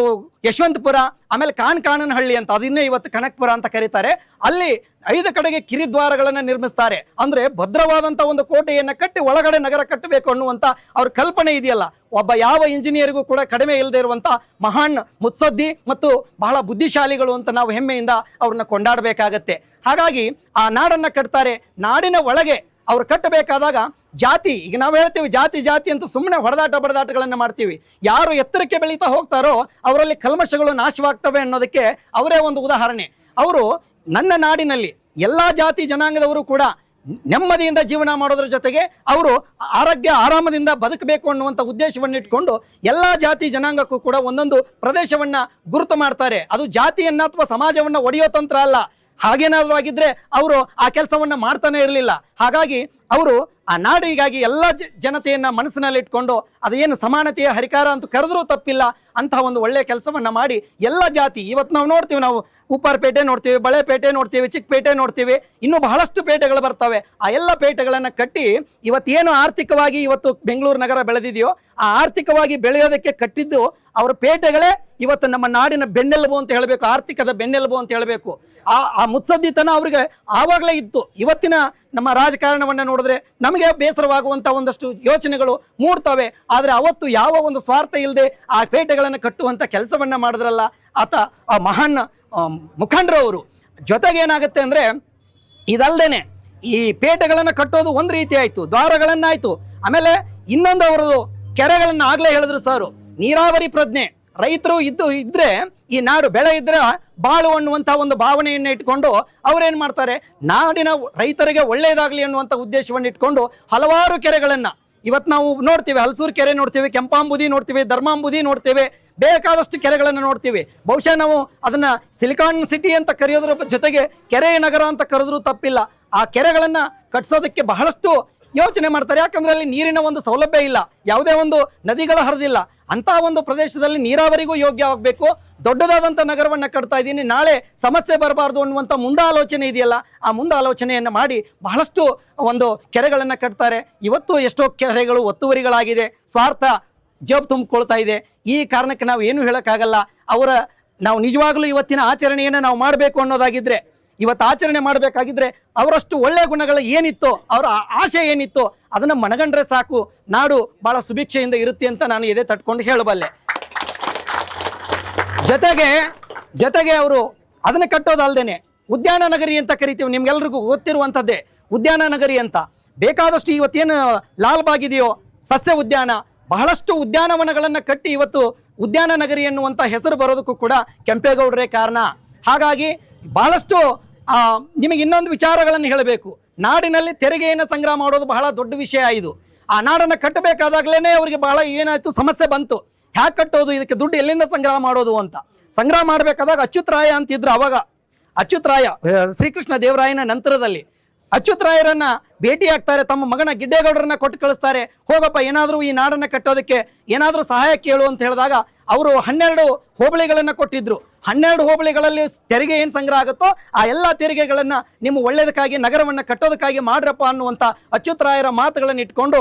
ಯಶವಂತಪುರ, ಆಮೇಲೆ ಕಾನ್ ಕಾನನಹಳ್ಳಿ ಅಂತ ಅದನ್ನೇ ಇವತ್ತು ಕನಕ್ಪುರ ಅಂತ ಕರೀತಾರೆ. ಅಲ್ಲಿ ಐದು ಕಡೆಗೆ ಕಿರಿದ್ವಾರಗಳನ್ನು ನಿರ್ಮಿಸ್ತಾರೆ. ಅಂದರೆ ಭದ್ರವಾದಂಥ ಒಂದು ಕೋಟೆಯನ್ನು ಕಟ್ಟಿ ಒಳಗಡೆ ನಗರ ಕಟ್ಟಬೇಕು ಅನ್ನುವಂಥ ಅವ್ರ ಕಲ್ಪನೆ ಇದೆಯಲ್ಲ. ಒಬ್ಬ ಯಾವ ಇಂಜಿನಿಯರಿಗೂ ಕೂಡ ಕಡಿಮೆ ಇಲ್ಲದೆ ಇರುವಂಥ ಮಹಾನ್ ಮುತ್ಸದ್ದಿ ಮತ್ತು ಬಹಳ ಬುದ್ಧಿಶಾಲಿಗಳು ಅಂತ ನಾವು ಹೆಮ್ಮೆಯಿಂದ ಅವ್ರನ್ನ ಕೊಂಡಾಡಬೇಕಾಗತ್ತೆ. ಹಾಗಾಗಿ ಆ ನಾಡನ್ನು ಕಟ್ತಾರೆ. ನಾಡಿನ ಒಳಗೆ ಅವ್ರು ಕಟ್ಟಬೇಕಾದಾಗ ಜಾತಿ, ಈಗ ನಾವು ಹೇಳ್ತೀವಿ ಜಾತಿ ಜಾತಿ ಅಂತ ಸುಮ್ಮನೆ ಹೊಡೆದಾಟ ಬಡದಾಟಗಳನ್ನು ಮಾಡ್ತೀವಿ. ಯಾರು ಎತ್ತರಕ್ಕೆ ಬೆಳೀತಾ ಹೋಗ್ತಾರೋ ಅವರಲ್ಲಿ ಕಲ್ಮಶಗಳು ನಾಶವಾಗ್ತವೆ ಅನ್ನೋದಕ್ಕೆ ಅವರೇ ಒಂದು ಉದಾಹರಣೆ. ಅವರು ನನ್ನ ನಾಡಿನಲ್ಲಿ ಎಲ್ಲ ಜಾತಿ ಜನಾಂಗದವರು ಕೂಡ ನೆಮ್ಮದಿಯಿಂದ ಜೀವನ ಮಾಡೋದ್ರ ಜೊತೆಗೆ ಅವರು ಆರೋಗ್ಯ ಆರಾಮದಿಂದ ಬದುಕಬೇಕು ಅನ್ನುವಂಥ ಉದ್ದೇಶವನ್ನು ಇಟ್ಕೊಂಡು ಎಲ್ಲ ಜಾತಿ ಜನಾಂಗಕ್ಕೂ ಕೂಡ ಒಂದೊಂದು ಪ್ರದೇಶವನ್ನು ಗುರುತು ಮಾಡ್ತಾರೆ. ಅದು ಜಾತಿಯನ್ನು ಅಥವಾ ಸಮಾಜವನ್ನು ಒಡೆಯೋ ತಂತ್ರ ಅಲ್ಲ. ಹಾಗೇನಾದ್ರೂ ಆಗಿದ್ರೆ ಅವರು ಆ ಕೆಲಸವನ್ನ ಮಾಡ್ತಾನೆ ಇರಲಿಲ್ಲ. ಹಾಗಾಗಿ ಅವರು ಆ ನಾಡಿಗಾಗಿ ಎಲ್ಲ ಜನತೆಯನ್ನ ಮನಸ್ಸಿನಲ್ಲಿ ಇಟ್ಕೊಂಡು ಅದೇನು ಸಮಾನತೆಯ ಹರಿಕಾರ ಅಂತ ಕರೆದ್ರೂ ತಪ್ಪಿಲ್ಲ. ಅಂತಹ ಒಂದು ಒಳ್ಳೆಯ ಕೆಲಸವನ್ನ ಮಾಡಿ ಎಲ್ಲ ಜಾತಿ ಇವತ್ತು ನಾವು ನೋಡ್ತೀವಿ ನಾವು ಉಪ್ಪಾರಪೇಟೆ ನೋಡ್ತೀವಿ ಬಳೆಪೇಟೆ ನೋಡ್ತೀವಿ ಚಿಕ್ಕಪೇಟೆ ನೋಡ್ತೀವಿ, ಇನ್ನೂ ಬಹಳಷ್ಟು ಪೇಟೆಗಳು ಬರ್ತವೆ. ಆ ಎಲ್ಲ ಪೇಟೆಗಳನ್ನು ಕಟ್ಟಿ ಇವತ್ತೇನು ಆರ್ಥಿಕವಾಗಿ ಇವತ್ತು ಬೆಂಗಳೂರು ನಗರ ಬೆಳೆದಿದೆಯೋ, ಆ ಆರ್ಥಿಕವಾಗಿ ಬೆಳೆಯೋದಕ್ಕೆ ಕಟ್ಟಿದ್ದು ಅವರ ಪೇಟೆಗಳೇ ಇವತ್ತು ನಮ್ಮ ನಾಡಿನ ಬೆನ್ನೆಲುಬು ಅಂತ ಹೇಳಬೇಕು, ಆರ್ಥಿಕದ ಬೆನ್ನೆಲುಬು ಅಂತ ಹೇಳಬೇಕು. ಆ ಆ ಮುತ್ಸದ್ದಿತನ ಅವ್ರಿಗೆ ಆವಾಗಲೇ ಇತ್ತು. ಇವತ್ತಿನ ನಮ್ಮ ರಾಜಕಾರಣವನ್ನು ನೋಡಿದ್ರೆ ನಮಗೆ ಬೇಸರವಾಗುವಂಥ ಒಂದಷ್ಟು ಯೋಚನೆಗಳು ಮೂಡ್ತವೆ. ಆದರೆ ಅವತ್ತು ಯಾವ ಒಂದು ಸ್ವಾರ್ಥ ಇಲ್ಲದೆ ಆ ಪೇಟೆಗಳನ್ನು ಕಟ್ಟುವಂಥ ಕೆಲಸವನ್ನ ಮಾಡಿದ್ರಲ್ಲ, ಆತ, ಆ ಮಹಾನ್ ಮುಖಂಡರವರು ಮುಖಂಡರು ಅವರು. ಜೊತೆಗೆ ಏನಾಗುತ್ತೆ ಅಂದರೆ, ಇದಲ್ದೇನೆ ಈ ಪೇಟೆಗಳನ್ನು ಕಟ್ಟೋದು ಒಂದು ರೀತಿ ಆಯಿತು, ದ್ವಾರಗಳನ್ನಾಯಿತು. ಆಮೇಲೆ ಇನ್ನೊಂದು ಅವರದು ಕೆರೆಗಳನ್ನು ಆಗಲೇ ಹೇಳಿದ್ರು ಸರ್. ನೀರಾವರಿ ಪ್ರಜ್ಞೆ. ರೈತರು ಇದ್ದು ಇದ್ದರೆ ಈ ನಾಡು ಬೆಳೆ ಇದ್ರೆ ಬಾಳು ಅನ್ನುವಂಥ ಒಂದು ಭಾವನೆಯನ್ನು ಇಟ್ಕೊಂಡು ಅವರೇನು ಮಾಡ್ತಾರೆ? ನಾಡಿನ ರೈತರಿಗೆ ಒಳ್ಳೆಯದಾಗಲಿ ಅನ್ನುವಂಥ ಉದ್ದೇಶವನ್ನು ಇಟ್ಕೊಂಡು ಹಲವಾರು ಕೆರೆಗಳನ್ನು ಇವತ್ತು ನಾವು ನೋಡ್ತೀವಿ, ಹಲಸೂರು ಕೆರೆ ನೋಡ್ತೀವಿ, ಕೆಂಪಾಂಬುದಿ ನೋಡ್ತೀವಿ, ಧರ್ಮಾಂಬುದಿ ನೋಡ್ತೀವಿ, ಬೇಕಾದಷ್ಟು ಕೆರೆಗಳನ್ನು ನೋಡ್ತೀವಿ. ಬಹುಶಃ ನಾವು ಅದನ್ನು ಸಿಲಿಕಾನ್ ಸಿಟಿ ಅಂತ ಕರೆಯೋದ್ರ ಜೊತೆಗೆ ಕೆರೆ ನಗರ ಅಂತ ಕರೆದ್ರೂ ತಪ್ಪಿಲ್ಲ. ಆ ಕೆರೆಗಳನ್ನು ಕಟ್ಸೋದಕ್ಕೆ ಬಹಳಷ್ಟು ಯೋಚನೆ ಮಾಡ್ತಾರೆ. ಯಾಕಂದ್ರೆ ಅಲ್ಲಿ ನೀರಿನ ಒಂದು ಸೌಲಭ್ಯ ಇಲ್ಲ. ಯಾವುದೇ ಒಂದು ನದಿಗಳ ಹರಿದಿಲ್ಲ. ಅಂತ ಒಂದು ಪ್ರದೇಶದಲ್ಲಿ ನೀರಾವರಿಗೂ ಯೋಗ್ಯವಾಗಬೇಕು. ದೊಡ್ಡದಾದಂಥ ನಗರವನ್ನು ಕಟ್ತಾ ಇದ್ದೀನಿ. ನಾಳೆ ಸಮಸ್ಯೆ ಬರಬಾರ್ದು ಅನ್ನುವಂಥ ಮುಂದಾಲೋಚನೆ ಇದೆಯಲ್ಲ, ಆ ಮುಂದಾಲೋಚನೆಯನ್ನು ಮಾಡಿ ಬಹಳಷ್ಟು ಒಂದು ಕೆರೆಗಳನ್ನು ಕಟ್ತಾರೆ. ಇವತ್ತು ಎಷ್ಟೋ ಕೆರೆಗಳು ಒತ್ತುವರಿಗಳಾಗಿದೆ. ಸ್ವಾರ್ಥ ಜೇಬ್ ತುಂಬಿಕೊಳ್ತಾ ಇದೆ. ಈ ಕಾರಣಕ್ಕೆ ನಾವು ಏನು ಹೇಳೋಕ್ಕಾಗಲ್ಲ. ಅವರ ನಾವು ನಿಜವಾಗಲೂ ಇವತ್ತಿನ ಆಚರಣೆಯನ್ನು ನಾವು ಮಾಡಬೇಕು ಅನ್ನೋದಾಗಿದ್ರೆ ಇವತ್ತು ಆಚರಣೆ ಮಾಡಬೇಕಾಗಿದ್ರೆ ಅವರಷ್ಟು ಒಳ್ಳೆಯ ಗುಣಗಳು ಏನಿತ್ತೋ ಅವರ ಆಶೆ ಏನಿತ್ತೋ ಅದನ್ನು ಮನಗಂಡ್ರೆ ಸಾಕು. ನಾಡು ಭಾಳ ಸುಭಿಕ್ಷೆಯಿಂದ ಇರುತ್ತೆ ಅಂತ ನಾನು ಎದೆ ತಟ್ಕೊಂಡು ಹೇಳಬಲ್ಲೆ. ಜೊತೆಗೆ ಜೊತೆಗೆ ಅವರು ಅದನ್ನು ಕಟ್ಟೋದಲ್ದೇನೆ ಉದ್ಯಾನ ನಗರಿ ಅಂತ ಕರಿತೀವಿ ನಿಮ್ಗೆಲ್ರಿಗೂ ಗೊತ್ತಿರುವಂಥದ್ದೇ ಉದ್ಯಾನ ನಗರಿ ಅಂತ. ಬೇಕಾದಷ್ಟು ಇವತ್ತೇನು ಲಾಲ್ಬಾಗ್ ಇದೆಯೋ ಸಸ್ಯ ಉದ್ಯಾನ ಬಹಳಷ್ಟು ಉದ್ಯಾನವನಗಳನ್ನು ಕಟ್ಟಿ ಇವತ್ತು ಉದ್ಯಾನ ನಗರಿ ಎನ್ನುವಂಥ ಹೆಸರು ಬರೋದಕ್ಕೂ ಕೂಡ ಕೆಂಪೇಗೌಡರೇ ಕಾರಣ. ಹಾಗಾಗಿ ಬಹಳಷ್ಟು ಆ, ನಿಮಗೆ ಇನ್ನೊಂದು ವಿಚಾರಗಳನ್ನು ಹೇಳಬೇಕು. ನಾಡಿನಲ್ಲಿ ತೆರಿಗೆಯನ್ನು ಸಂಗ್ರಹ ಮಾಡೋದು ಬಹಳ ದೊಡ್ಡ ವಿಷಯ ಇದು. ಆ ನಾಡನ್ನು ಕಟ್ಟಬೇಕಾದಾಗಲೇ ಅವರಿಗೆ ಬಹಳ ಏನಾಯಿತು, ಸಮಸ್ಯೆ ಬಂತು. ಹ್ಯಾಕ್ ಕಟ್ಟೋದು, ಇದಕ್ಕೆ ದುಡ್ಡು ಎಲ್ಲಿಂದ ಸಂಗ್ರಹ ಮಾಡೋದು ಅಂತ. ಸಂಗ್ರಹ ಮಾಡಬೇಕಾದಾಗ ಅಚ್ಯುತರಾಯ ಅಂತಿದ್ರು ಅವಾಗ. ಅಚ್ಯುತರಾಯ ಶ್ರೀಕೃಷ್ಣ ದೇವರಾಯನ ನಂತರದಲ್ಲಿ. ಅಚ್ಯುತರಾಯರನ್ನ ಭೇಟಿ ಆಗ್ತಾರೆ, ತಮ್ಮ ಮಗನ ಗಿಡ್ಡೇಗೌಡರನ್ನ ಕೊಟ್ಟು ಕಳಿಸ್ತಾರೆ. ಹೋಗಪ್ಪ, ಏನಾದರೂ ಈ ನಾಡನ್ನು ಕಟ್ಟೋದಕ್ಕೆ ಏನಾದರೂ ಸಹಾಯ ಕೇಳು ಅಂತ ಹೇಳಿದಾಗ ಅವರು ಹನ್ನೆರಡು ಹೋಬಳಿಗಳನ್ನು ಕೊಟ್ಟಿದ್ದರು ಹನ್ನೆರಡು ಹೋಬಳಿಗಳಲ್ಲಿ ತೆರಿಗೆ ಏನು ಸಂಗ್ರಹ ಆಗುತ್ತೋ ಆ ಎಲ್ಲ ತೆರಿಗೆಗಳನ್ನು ನಿಮ್ಮ ಒಳ್ಳೆಯದಕ್ಕಾಗಿ ನಗರವನ್ನು ಕಟ್ಟೋದಕ್ಕಾಗಿ ಮಾಡ್ರಪ್ಪ ಅನ್ನುವಂಥ ಅಚ್ಯುತರಾಯರ ಮಾತುಗಳನ್ನು ಇಟ್ಕೊಂಡು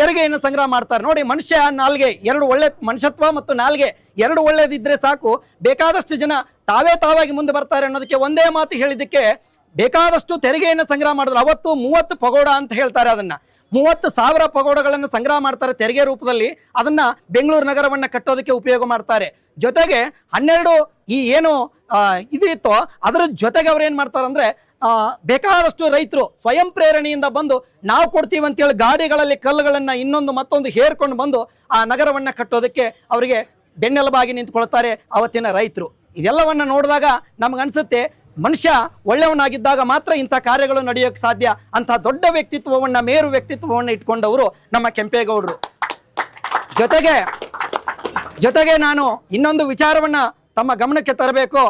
ತೆರಿಗೆಯನ್ನು ಸಂಗ್ರಹ ಮಾಡ್ತಾರೆ. ನೋಡಿ, ಮನುಷ್ಯ ನಾಲ್ಗೆ, ಎರಡು ಒಳ್ಳೆ ಮನುಷ್ಯತ್ವ ಮತ್ತು ನಾಲ್ಗೆ, ಎರಡು ಒಳ್ಳೆಯದಿದ್ದರೆ ಸಾಕು. ಬೇಕಾದಷ್ಟು ಜನ ತಾವೇ ತಾವಾಗಿ ಮುಂದೆ ಬರ್ತಾರೆ ಅನ್ನೋದಕ್ಕೆ ಒಂದೇ ಮಾತು ಹೇಳಿದ್ದಕ್ಕೆ ಬೇಕಾದಷ್ಟು ತೆರಿಗೆಯನ್ನು ಸಂಗ್ರಹ ಮಾಡಿದ್ರು. ಅವತ್ತು ಮೂವತ್ತು ಪಗೋಡ ಅಂತ ಹೇಳ್ತಾರೆ ಅದನ್ನ. ಮೂವತ್ತು ಸಾವಿರ ಪಗೋಡಗಳನ್ನು ಸಂಗ್ರಹ ಮಾಡ್ತಾರೆ ತೆರಿಗೆ ರೂಪದಲ್ಲಿ. ಅದನ್ನ ಬೆಂಗಳೂರು ನಗರವನ್ನು ಕಟ್ಟೋದಕ್ಕೆ ಉಪಯೋಗ ಮಾಡ್ತಾರೆ. ಜೊತೆಗೆ ಹನ್ನೆರಡು ಈ ಏನು ಇದು ಇತ್ತೋ ಅದರ ಜೊತೆಗೆ ಅವ್ರು ಏನು ಮಾಡ್ತಾರೆ ಅಂದರೆ ಬೇಕಾದಷ್ಟು ರೈತರು ಸ್ವಯಂ ಪ್ರೇರಣೆಯಿಂದ ಬಂದು ನಾವು ಕೊಡ್ತೀವಿ ಅಂತೇಳಿ ಗಾಡಿಗಳಲ್ಲಿ ಕಲ್ಲುಗಳನ್ನು ಇನ್ನೊಂದು ಮತ್ತೊಂದು ಹೇರ್ಕೊಂಡು ಬಂದು ಆ ನಗರವನ್ನು ಕಟ್ಟೋದಕ್ಕೆ ಅವರಿಗೆ ಬೆನ್ನೆಲುಬಾಗಿ ನಿಂತ್ಕೊಳ್ತಾರೆ ಅವತ್ತಿನ ರೈತರು. ಇದೆಲ್ಲವನ್ನು ನೋಡಿದಾಗ ನಮಗನ್ಸುತ್ತೆ ಮನುಷ್ಯ ಒಳ್ಳೆಯವನಾಗಿದ್ದಾಗ ಮಾತ್ರ ಇಂಥ ಕಾರ್ಯಗಳು ನಡೆಯೋಕ್ಕೆ ಸಾಧ್ಯ. ಅಂಥ ದೊಡ್ಡ ವ್ಯಕ್ತಿತ್ವವನ್ನು, ಮೇರು ವ್ಯಕ್ತಿತ್ವವನ್ನು ಇಟ್ಕೊಂಡವರು ನಮ್ಮ ಕೆಂಪೇಗೌಡರು. ಜೊತೆಗೆ ಜೊತೆಗೆ ನಾನು ಇನ್ನೊಂದು ವಿಚಾರವನ್ನು ತಮ್ಮ ಗಮನಕ್ಕೆ ತರಬೇಕು.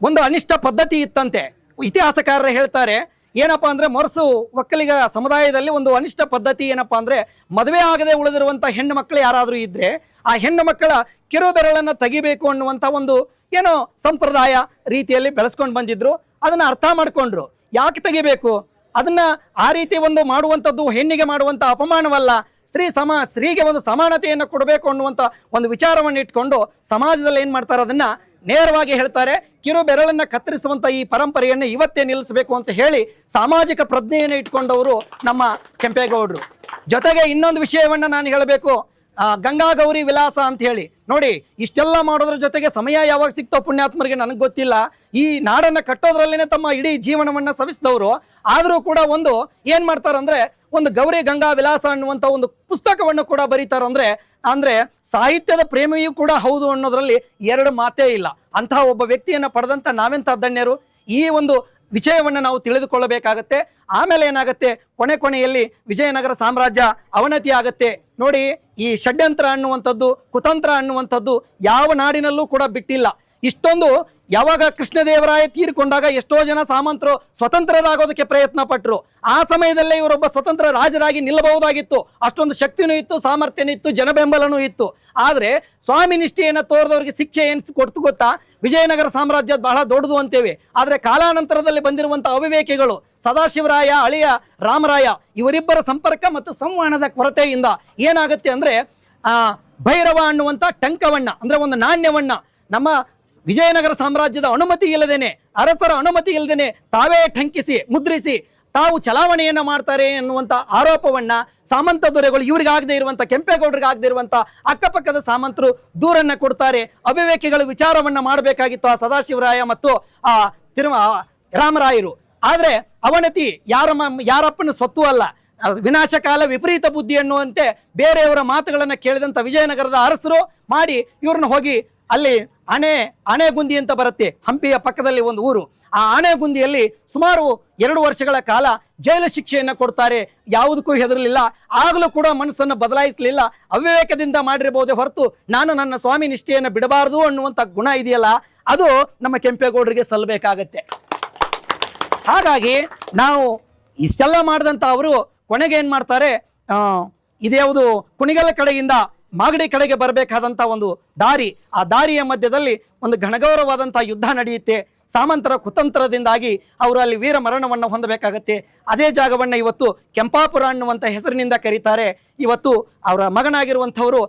ಒಂದು ಅನಿಷ್ಟ ಪದ್ಧತಿ ಇತ್ತಂತೆ. ಇತಿಹಾಸಕಾರರು ಹೇಳ್ತಾರೆ, ಏನಪ್ಪ ಅಂದರೆ ಮೊರಸು ಒಕ್ಕಲಿಗ ಸಮುದಾಯದಲ್ಲಿ ಒಂದು ಅನಿಷ್ಟ ಪದ್ಧತಿ ಏನಪ್ಪ ಅಂದರೆ ಮದುವೆ ಆಗದೆ ಉಳಿದಿರುವಂಥ ಹೆಣ್ಣು ಮಕ್ಕಳು ಯಾರಾದರೂ ಇದ್ದರೆ ಆ ಹೆಣ್ಣು ಮಕ್ಕಳ ಕಿರು ಬೆರಳನ್ನು ತೆಗಿಬೇಕು ಅನ್ನುವಂಥ ಒಂದು ಏನೋ ಸಂಪ್ರದಾಯ ರೀತಿಯಲ್ಲಿ ಬೆಳೆಸ್ಕೊಂಡು ಬಂದಿದ್ರು, ಅದನ್ನ ಅರ್ಥ ಮಾಡಿಕೊಂಡ್ರು. ಯಾಕೆ ತೆಗಿಬೇಕು? ಅದನ್ನ ಆ ರೀತಿ ಒಂದು ಮಾಡುವಂಥದ್ದು ಹೆಣ್ಣಿಗೆ ಮಾಡುವಂಥ ಅಪಮಾನವಲ್ಲ. ಸ್ತ್ರೀ ಸಮ, ಸ್ತ್ರೀಗೆ ಒಂದು ಸಮಾನತೆಯನ್ನು ಕೊಡಬೇಕು ಅನ್ನುವಂಥ ಒಂದು ವಿಚಾರವನ್ನು ಇಟ್ಕೊಂಡು ಸಮಾಜದಲ್ಲಿ ಏನು ಮಾಡ್ತಾರೆ? ಅದನ್ನ ನೇರವಾಗಿ ಹೇಳ್ತಾರೆ, ಕಿರು ಬೆರಳನ್ನು ಕತ್ತರಿಸುವಂಥ ಈ ಪರಂಪರೆಯನ್ನು ಇವತ್ತೇ ನಿಲ್ಲಿಸಬೇಕು ಅಂತ ಹೇಳಿ ಸಾಮಾಜಿಕ ಪ್ರಜ್ಞೆಯನ್ನು ಇಟ್ಕೊಂಡವರು ನಮ್ಮ ಕೆಂಪೇಗೌಡರು. ಜೊತೆಗೆ ಇನ್ನೊಂದು ವಿಷಯವನ್ನು ನಾನು ಹೇಳಬೇಕು. ಗಂಗಾ ಗೌರಿ ವಿಲಾಸ ಅಂತ ಹೇಳಿ. ನೋಡಿ, ಇಷ್ಟೆಲ್ಲ ಮಾಡೋದ್ರ ಜೊತೆಗೆ ಸಮಯ ಯಾವಾಗ ಸಿಗ್ತೋ ಪುಣ್ಯಾತ್ಮರಿಗೆ ನನಗೆ ಗೊತ್ತಿಲ್ಲ. ಈ ನಾಡನ್ನ ಕಟ್ಟೋದ್ರಲ್ಲೇನೆ ತಮ್ಮ ಇಡೀ ಜೀವನವನ್ನ ಸವಿಸಿದವರು. ಆದರೂ ಕೂಡ ಒಂದು ಏನು ಮಾಡ್ತಾರಂದ್ರೆ, ಒಂದು ಗೌರಿ ಗಂಗಾ ವಿಲಾಸ ಅನ್ನುವಂಥ ಒಂದು ಪುಸ್ತಕವನ್ನು ಕೂಡ ಬರೀತಾರಂದ್ರೆ, ಅಂದ್ರೆ ಸಾಹಿತ್ಯದ ಪ್ರೇಮಿಯೂ ಕೂಡ ಹೌದು ಅನ್ನೋದರಲ್ಲಿ ಎರಡು ಮಾತೇ ಇಲ್ಲ. ಅಂತಹ ಒಬ್ಬ ವ್ಯಕ್ತಿಯನ್ನ ಪಡೆದಂತ ನಾವೆಂತ ಧನ್ಯರು ಈ ಒಂದು ವಿಷಯವನ್ನು ನಾವು ತಿಳಿದುಕೊಳ್ಳಬೇಕಾಗತ್ತೆ. ಆಮೇಲೆ ಏನಾಗುತ್ತೆ? ಕೊನೆ ಕೊನೆಯಲ್ಲಿ ವಿಜಯನಗರ ಸಾಮ್ರಾಜ್ಯ ಅವನತಿ ಆಗತ್ತೆ. ನೋಡಿ, ಈ ಷಡ್ಯಂತ್ರ ಅನ್ನುವಂಥದ್ದು, ಕುತಂತ್ರ ಅನ್ನುವಂಥದ್ದು ಯಾವ ನಾಡಿನಲ್ಲೂ ಕೂಡ ಬಿಟ್ಟಿಲ್ಲ. ಇಷ್ಟೊಂದು ಯಾವಾಗ ಕೃಷ್ಣದೇವರಾಯ ತೀರಿಕೊಂಡಾಗ ಎಷ್ಟೋ ಜನ ಸಾಮಂತರು ಸ್ವತಂತ್ರರಾಗೋದಕ್ಕೆ ಪ್ರಯತ್ನ ಪಟ್ಟರು ಆ ಸಮಯದಲ್ಲೇ ಇವರೊಬ್ಬ ಸ್ವತಂತ್ರ ರಾಜರಾಗಿ ನಿಲ್ಲಬಹುದಾಗಿತ್ತು. ಅಷ್ಟೊಂದು ಶಕ್ತಿನೂ ಇತ್ತು, ಸಾಮರ್ಥ್ಯನೂ ಇತ್ತು, ಜನಬೆಂಬಲನೂ ಇತ್ತು. ಆದರೆ ಸ್ವಾಮಿ ನಿಷ್ಠೆಯನ್ನು ತೋರಿದವರಿಗೆ ಶಿಕ್ಷೆ ಏನು ಕೊಡ್ತು ಗೊತ್ತಾ? ವಿಜಯನಗರ ಸಾಮ್ರಾಜ್ಯ ಬಹಳ ದೊಡ್ಡದು ಅಂತೇವೆ. ಆದರೆ ಕಾಲಾನಂತರದಲ್ಲಿ ಬಂದಿರುವಂಥ ಅವಿವೇಕಿಗಳು ಸದಾಶಿವರಾಯ, ಅಳಿಯ, ರಾಮರಾಯ ಇವರಿಬ್ಬರ ಸಂಪರ್ಕ ಮತ್ತು ಸಂವಹನದ ಕೊರತೆಯಿಂದ ಏನಾಗುತ್ತೆ ಅಂದ್ರೆ ಭೈರವ ಅನ್ನುವಂಥ ಟಂಕವಣ್ಣ ಅಂದ್ರೆ ಒಂದು ನಾಣ್ಯವಣ್ಣ ನಮ್ಮ ವಿಜಯನಗರ ಸಾಮ್ರಾಜ್ಯದ ಅನುಮತಿ ಇಲ್ಲದೇನೆ, ಅರಸರ ಅನುಮತಿ ಇಲ್ಲದೇನೆ ತಾವೇ ಟಂಕಿಸಿ, ಮುದ್ರಿಸಿ ತಾವು ಚಲಾವಣೆಯನ್ನು ಮಾಡ್ತಾರೆ ಎನ್ನುವಂಥ ಆರೋಪವನ್ನ ಸಾಮಂತ ದೊರೆಗಳು ಇವರಿಗಾಗದೇ ಇರುವಂಥ ಕೆಂಪೇಗೌಡರಿಗೆ ಆಗದೆ ಇರುವಂಥ ಅಕ್ಕಪಕ್ಕದ ಸಾಮಂತರು ದೂರನ್ನು ಕೊಡ್ತಾರೆ. ಅವಿವೇಕಿಗಳು ವಿಚಾರವನ್ನು ಮಾಡಬೇಕಾಗಿತ್ತು ಆ ಸದಾಶಿವರಾಯ ಮತ್ತು ಆ ತಿರು ಆ ರಾಮರಾಯರು. ಆದರೆ ಅವನತಿ ಯಾರ ಯಾರಪ್ಪನ ಸ್ವತ್ತು ಅಲ್ಲ. ವಿನಾಶಕಾಲ ವಿಪರೀತ ಬುದ್ಧಿ ಅನ್ನುವಂತೆ ಬೇರೆಯವರ ಮಾತುಗಳನ್ನು ಕೇಳಿದಂಥ ವಿಜಯನಗರದ ಅರಸರು ಮಾಡಿ ಇವ್ರನ್ನ ಹೋಗಿ ಅಲ್ಲಿ ಅಣೆ ಅಣೆಗುಂದಿ ಅಂತ ಬರುತ್ತೆ ಹಂಪಿಯ ಪಕ್ಕದಲ್ಲಿ ಒಂದು ಊರು. ಆ ಆನೆಗುಂದಿಯಲ್ಲಿ ಸುಮಾರು ಎರಡು ವರ್ಷಗಳ ಕಾಲ ಜೈಲು ಶಿಕ್ಷೆಯನ್ನು ಕೊಡ್ತಾರೆ. ಯಾವುದಕ್ಕೂ ಹೆದರಲಿಲ್ಲ. ಆಗಲೂ ಕೂಡ ಮನಸ್ಸನ್ನು ಬದಲಾಯಿಸಲಿಲ್ಲ. ಅವಿವೇಕದಿಂದ ಮಾಡಿರಬಹುದೇ ಹೊರತು ನಾನು ನನ್ನ ಸ್ವಾಮಿ ನಿಷ್ಠೆಯನ್ನು ಬಿಡಬಾರದು ಅನ್ನುವಂಥ ಗುಣ ಇದೆಯಲ್ಲ, ಅದು ನಮ್ಮ ಕೆಂಪೇಗೌಡರಿಗೆ ಸಲ್ಲಬೇಕಾಗತ್ತೆ. ಹಾಗಾಗಿ ನಾವು ಇಷ್ಟೆಲ್ಲ ಮಾಡಿದಂಥ ಅವರು ಕೊನೆಗೆ ಏನು ಮಾಡ್ತಾರೆ? ಇದ್ಯಾವುದು ಕುಣಿಗಲ ಕಡೆಯಿಂದ ಮಾಗಡಿ ಕಡೆಗೆ ಬರಬೇಕಾದಂಥ ಒಂದು ದಾರಿ. ಆ ದಾರಿಯ ಮಧ್ಯದಲ್ಲಿ ಒಂದು ಘನಗೌರವಾದಂಥ ಯುದ್ಧ ನಡೆಯುತ್ತೆ. ಸಾಮಂತರ ಕುತಂತ್ರದಿಂದಾಗಿ ಅವರು ಅಲ್ಲಿ ವೀರ ಮರಣವನ್ನು ಹೊಂದಬೇಕಾಗತ್ತೆ. ಅದೇ ಜಾಗವನ್ನು ಇವತ್ತು ಕೆಂಪಾಪುರ ಅನ್ನುವಂಥ ಹೆಸರಿನಿಂದ ಕರೀತಾರೆ. ಇವತ್ತು ಅವರ ಮಗನಾಗಿರುವಂಥವರು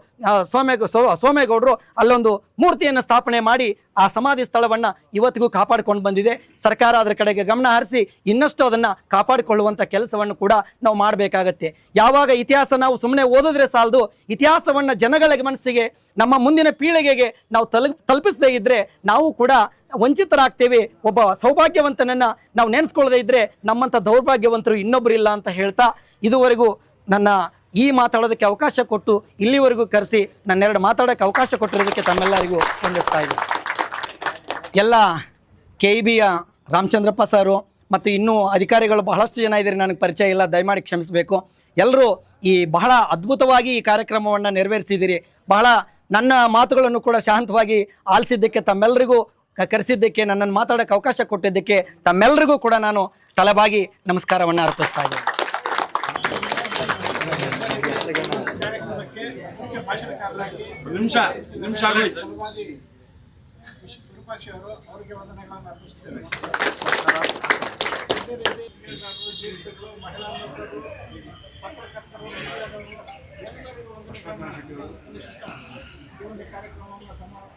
ಸೋಮೆ ಸೋಮೇಗೌಡರು ಅಲ್ಲೊಂದು ಮೂರ್ತಿಯನ್ನು ಸ್ಥಾಪನೆ ಮಾಡಿ ಆ ಸಮಾಧಿ ಸ್ಥಳವನ್ನು ಇವತ್ತಿಗೂ ಕಾಪಾಡಿಕೊಂಡು ಬಂದಿದೆ. ಸರ್ಕಾರ ಅದರ ಕಡೆಗೆ ಗಮನ ಹರಿಸಿ ಇನ್ನಷ್ಟು ಅದನ್ನು ಕಾಪಾಡಿಕೊಳ್ಳುವಂಥ ಕೆಲಸವನ್ನು ಕೂಡ ನಾವು ಮಾಡಬೇಕಾಗತ್ತೆ. ಯಾವಾಗ ಇತಿಹಾಸ ನಾವು ಸುಮ್ಮನೆ ಓದಿದ್ರೆ ಸಾಲದು, ಇತಿಹಾಸವನ್ನು ಜನಗಳ ಮನಸ್ಸಿಗೆ, ನಮ್ಮ ಮುಂದಿನ ಪೀಳಿಗೆಗೆ ನಾವು ತಲುಪ್, ತಲುಪಿಸದೇ ಇದ್ದರೆ ನಾವು ಕೂಡ ವಂಚಿತರಾಗ್ತೇವೆ. ಒಬ್ಬ ಸೌಭಾಗ್ಯವಂತನನ್ನು ನಾವು ನೆನೆಸ್ಕೊಳ್ಳದೇ ಇದ್ದರೆ ನಮ್ಮಂಥ ದೌರ್ಭಾಗ್ಯವಂತರು ಇನ್ನೊಬ್ಬರು ಇಲ್ಲ ಅಂತ ಹೇಳ್ತಾ ಇದುವರೆಗೂ ನನ್ನ ಈ ಮಾತಾಡೋದಕ್ಕೆ ಅವಕಾಶ ಕೊಟ್ಟು ಇಲ್ಲಿವರೆಗೂ ಕರೆಸಿ ನನ್ನೆರಡು ಮಾತಾಡೋಕ್ಕೆ ಅವಕಾಶ ಕೊಟ್ಟಿರೋದಕ್ಕೆ ತಮ್ಮೆಲ್ಲರಿಗೂ ವಂದಿಸ್ತಾ ಇದೆ ಎಲ್ಲ ಕೆ ಇ ಬಿಯ ರಾಮಚಂದ್ರಪ್ಪ ಸಾರು ಮತ್ತು ಇನ್ನೂ ಅಧಿಕಾರಿಗಳು ಬಹಳಷ್ಟು ಜನ ಇದ್ದಾರೆ, ನನಗೆ ಪರಿಚಯ ಇಲ್ಲ, ದಯಮಾಡಿ ಕ್ಷಮಿಸಬೇಕು. ಎಲ್ಲರೂ ಈ ಬಹಳ ಅದ್ಭುತವಾಗಿ ಈ ಕಾರ್ಯಕ್ರಮವನ್ನು ನೆರವೇರಿಸಿದ್ದೀರಿ. ಬಹಳ ನನ್ನ ಮಾತುಗಳನ್ನು ಕೂಡ ಶಾಂತವಾಗಿ ಆಲಿಸಿದ್ದಕ್ಕೆ ತಮ್ಮೆಲ್ಲರಿಗೂ ಕರೆಸಿದ್ದಕ್ಕೆ, ನನ್ನನ್ನು ಮಾತಾಡೋಕ್ಕೆ ಅವಕಾಶ ಕೊಟ್ಟಿದ್ದಕ್ಕೆ ತಮ್ಮೆಲ್ಲರಿಗೂ ಕೂಡ ನಾನು ತಲೆಬಾಗಿ ನಮಸ್ಕಾರವನ್ನು ಅರ್ಪಿಸ್ತಾ ಇದ್ದೀನಿ. ನಿಮಿಷ ನಿಮಿಷ ಆಗೋಯ್ತು ವಿರೂಪಾಕ್ಷ ಅವರು ಅವರಿಗೆ ವಂದನೆಗಳನ್ನು ಅರ್ಪಿಸುತ್ತೇವೆ ಅದೇ ರೀತಿ ಕ್ರೀಡಾಪಟುಗಳು, ಜೀವಿಗಳು, ಮಹಿಳಾ ಮಿತ್ರರು, ಪತ್ರಕರ್ತರು ಮಹಿಳೆಯರು, ಎಲ್ಲರಿಗೂ ವಂದನೆಗಳನ್ನು ಈ ಒಂದು ಕಾರ್ಯಕ್ರಮವನ್ನು ಸಮಾರೋಪ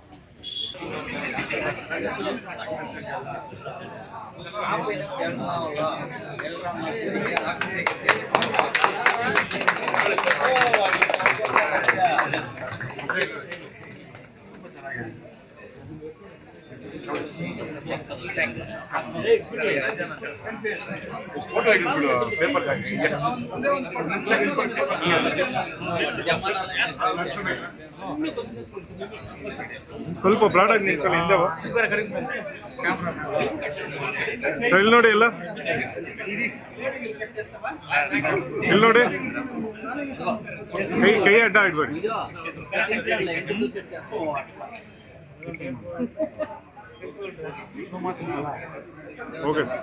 ಫೋಟೋ ಪೇಪರ್ ಸ್ವಲ್ಪ ಬ್ರಾಡ್ ಆಗಿ ನಿಂತ್ಕೊಳ್ಳಿ, ಹಿಂದೆ ಇಲ್ಲಿ ನೋಡಿ ಎಲ್ಲ ಇಲ್ಲಿ ನೋಡಿ. ಕೈ ಕೈ ಅಡ್ಡ ಇಡ್ಬೇಡಿ. Okay sir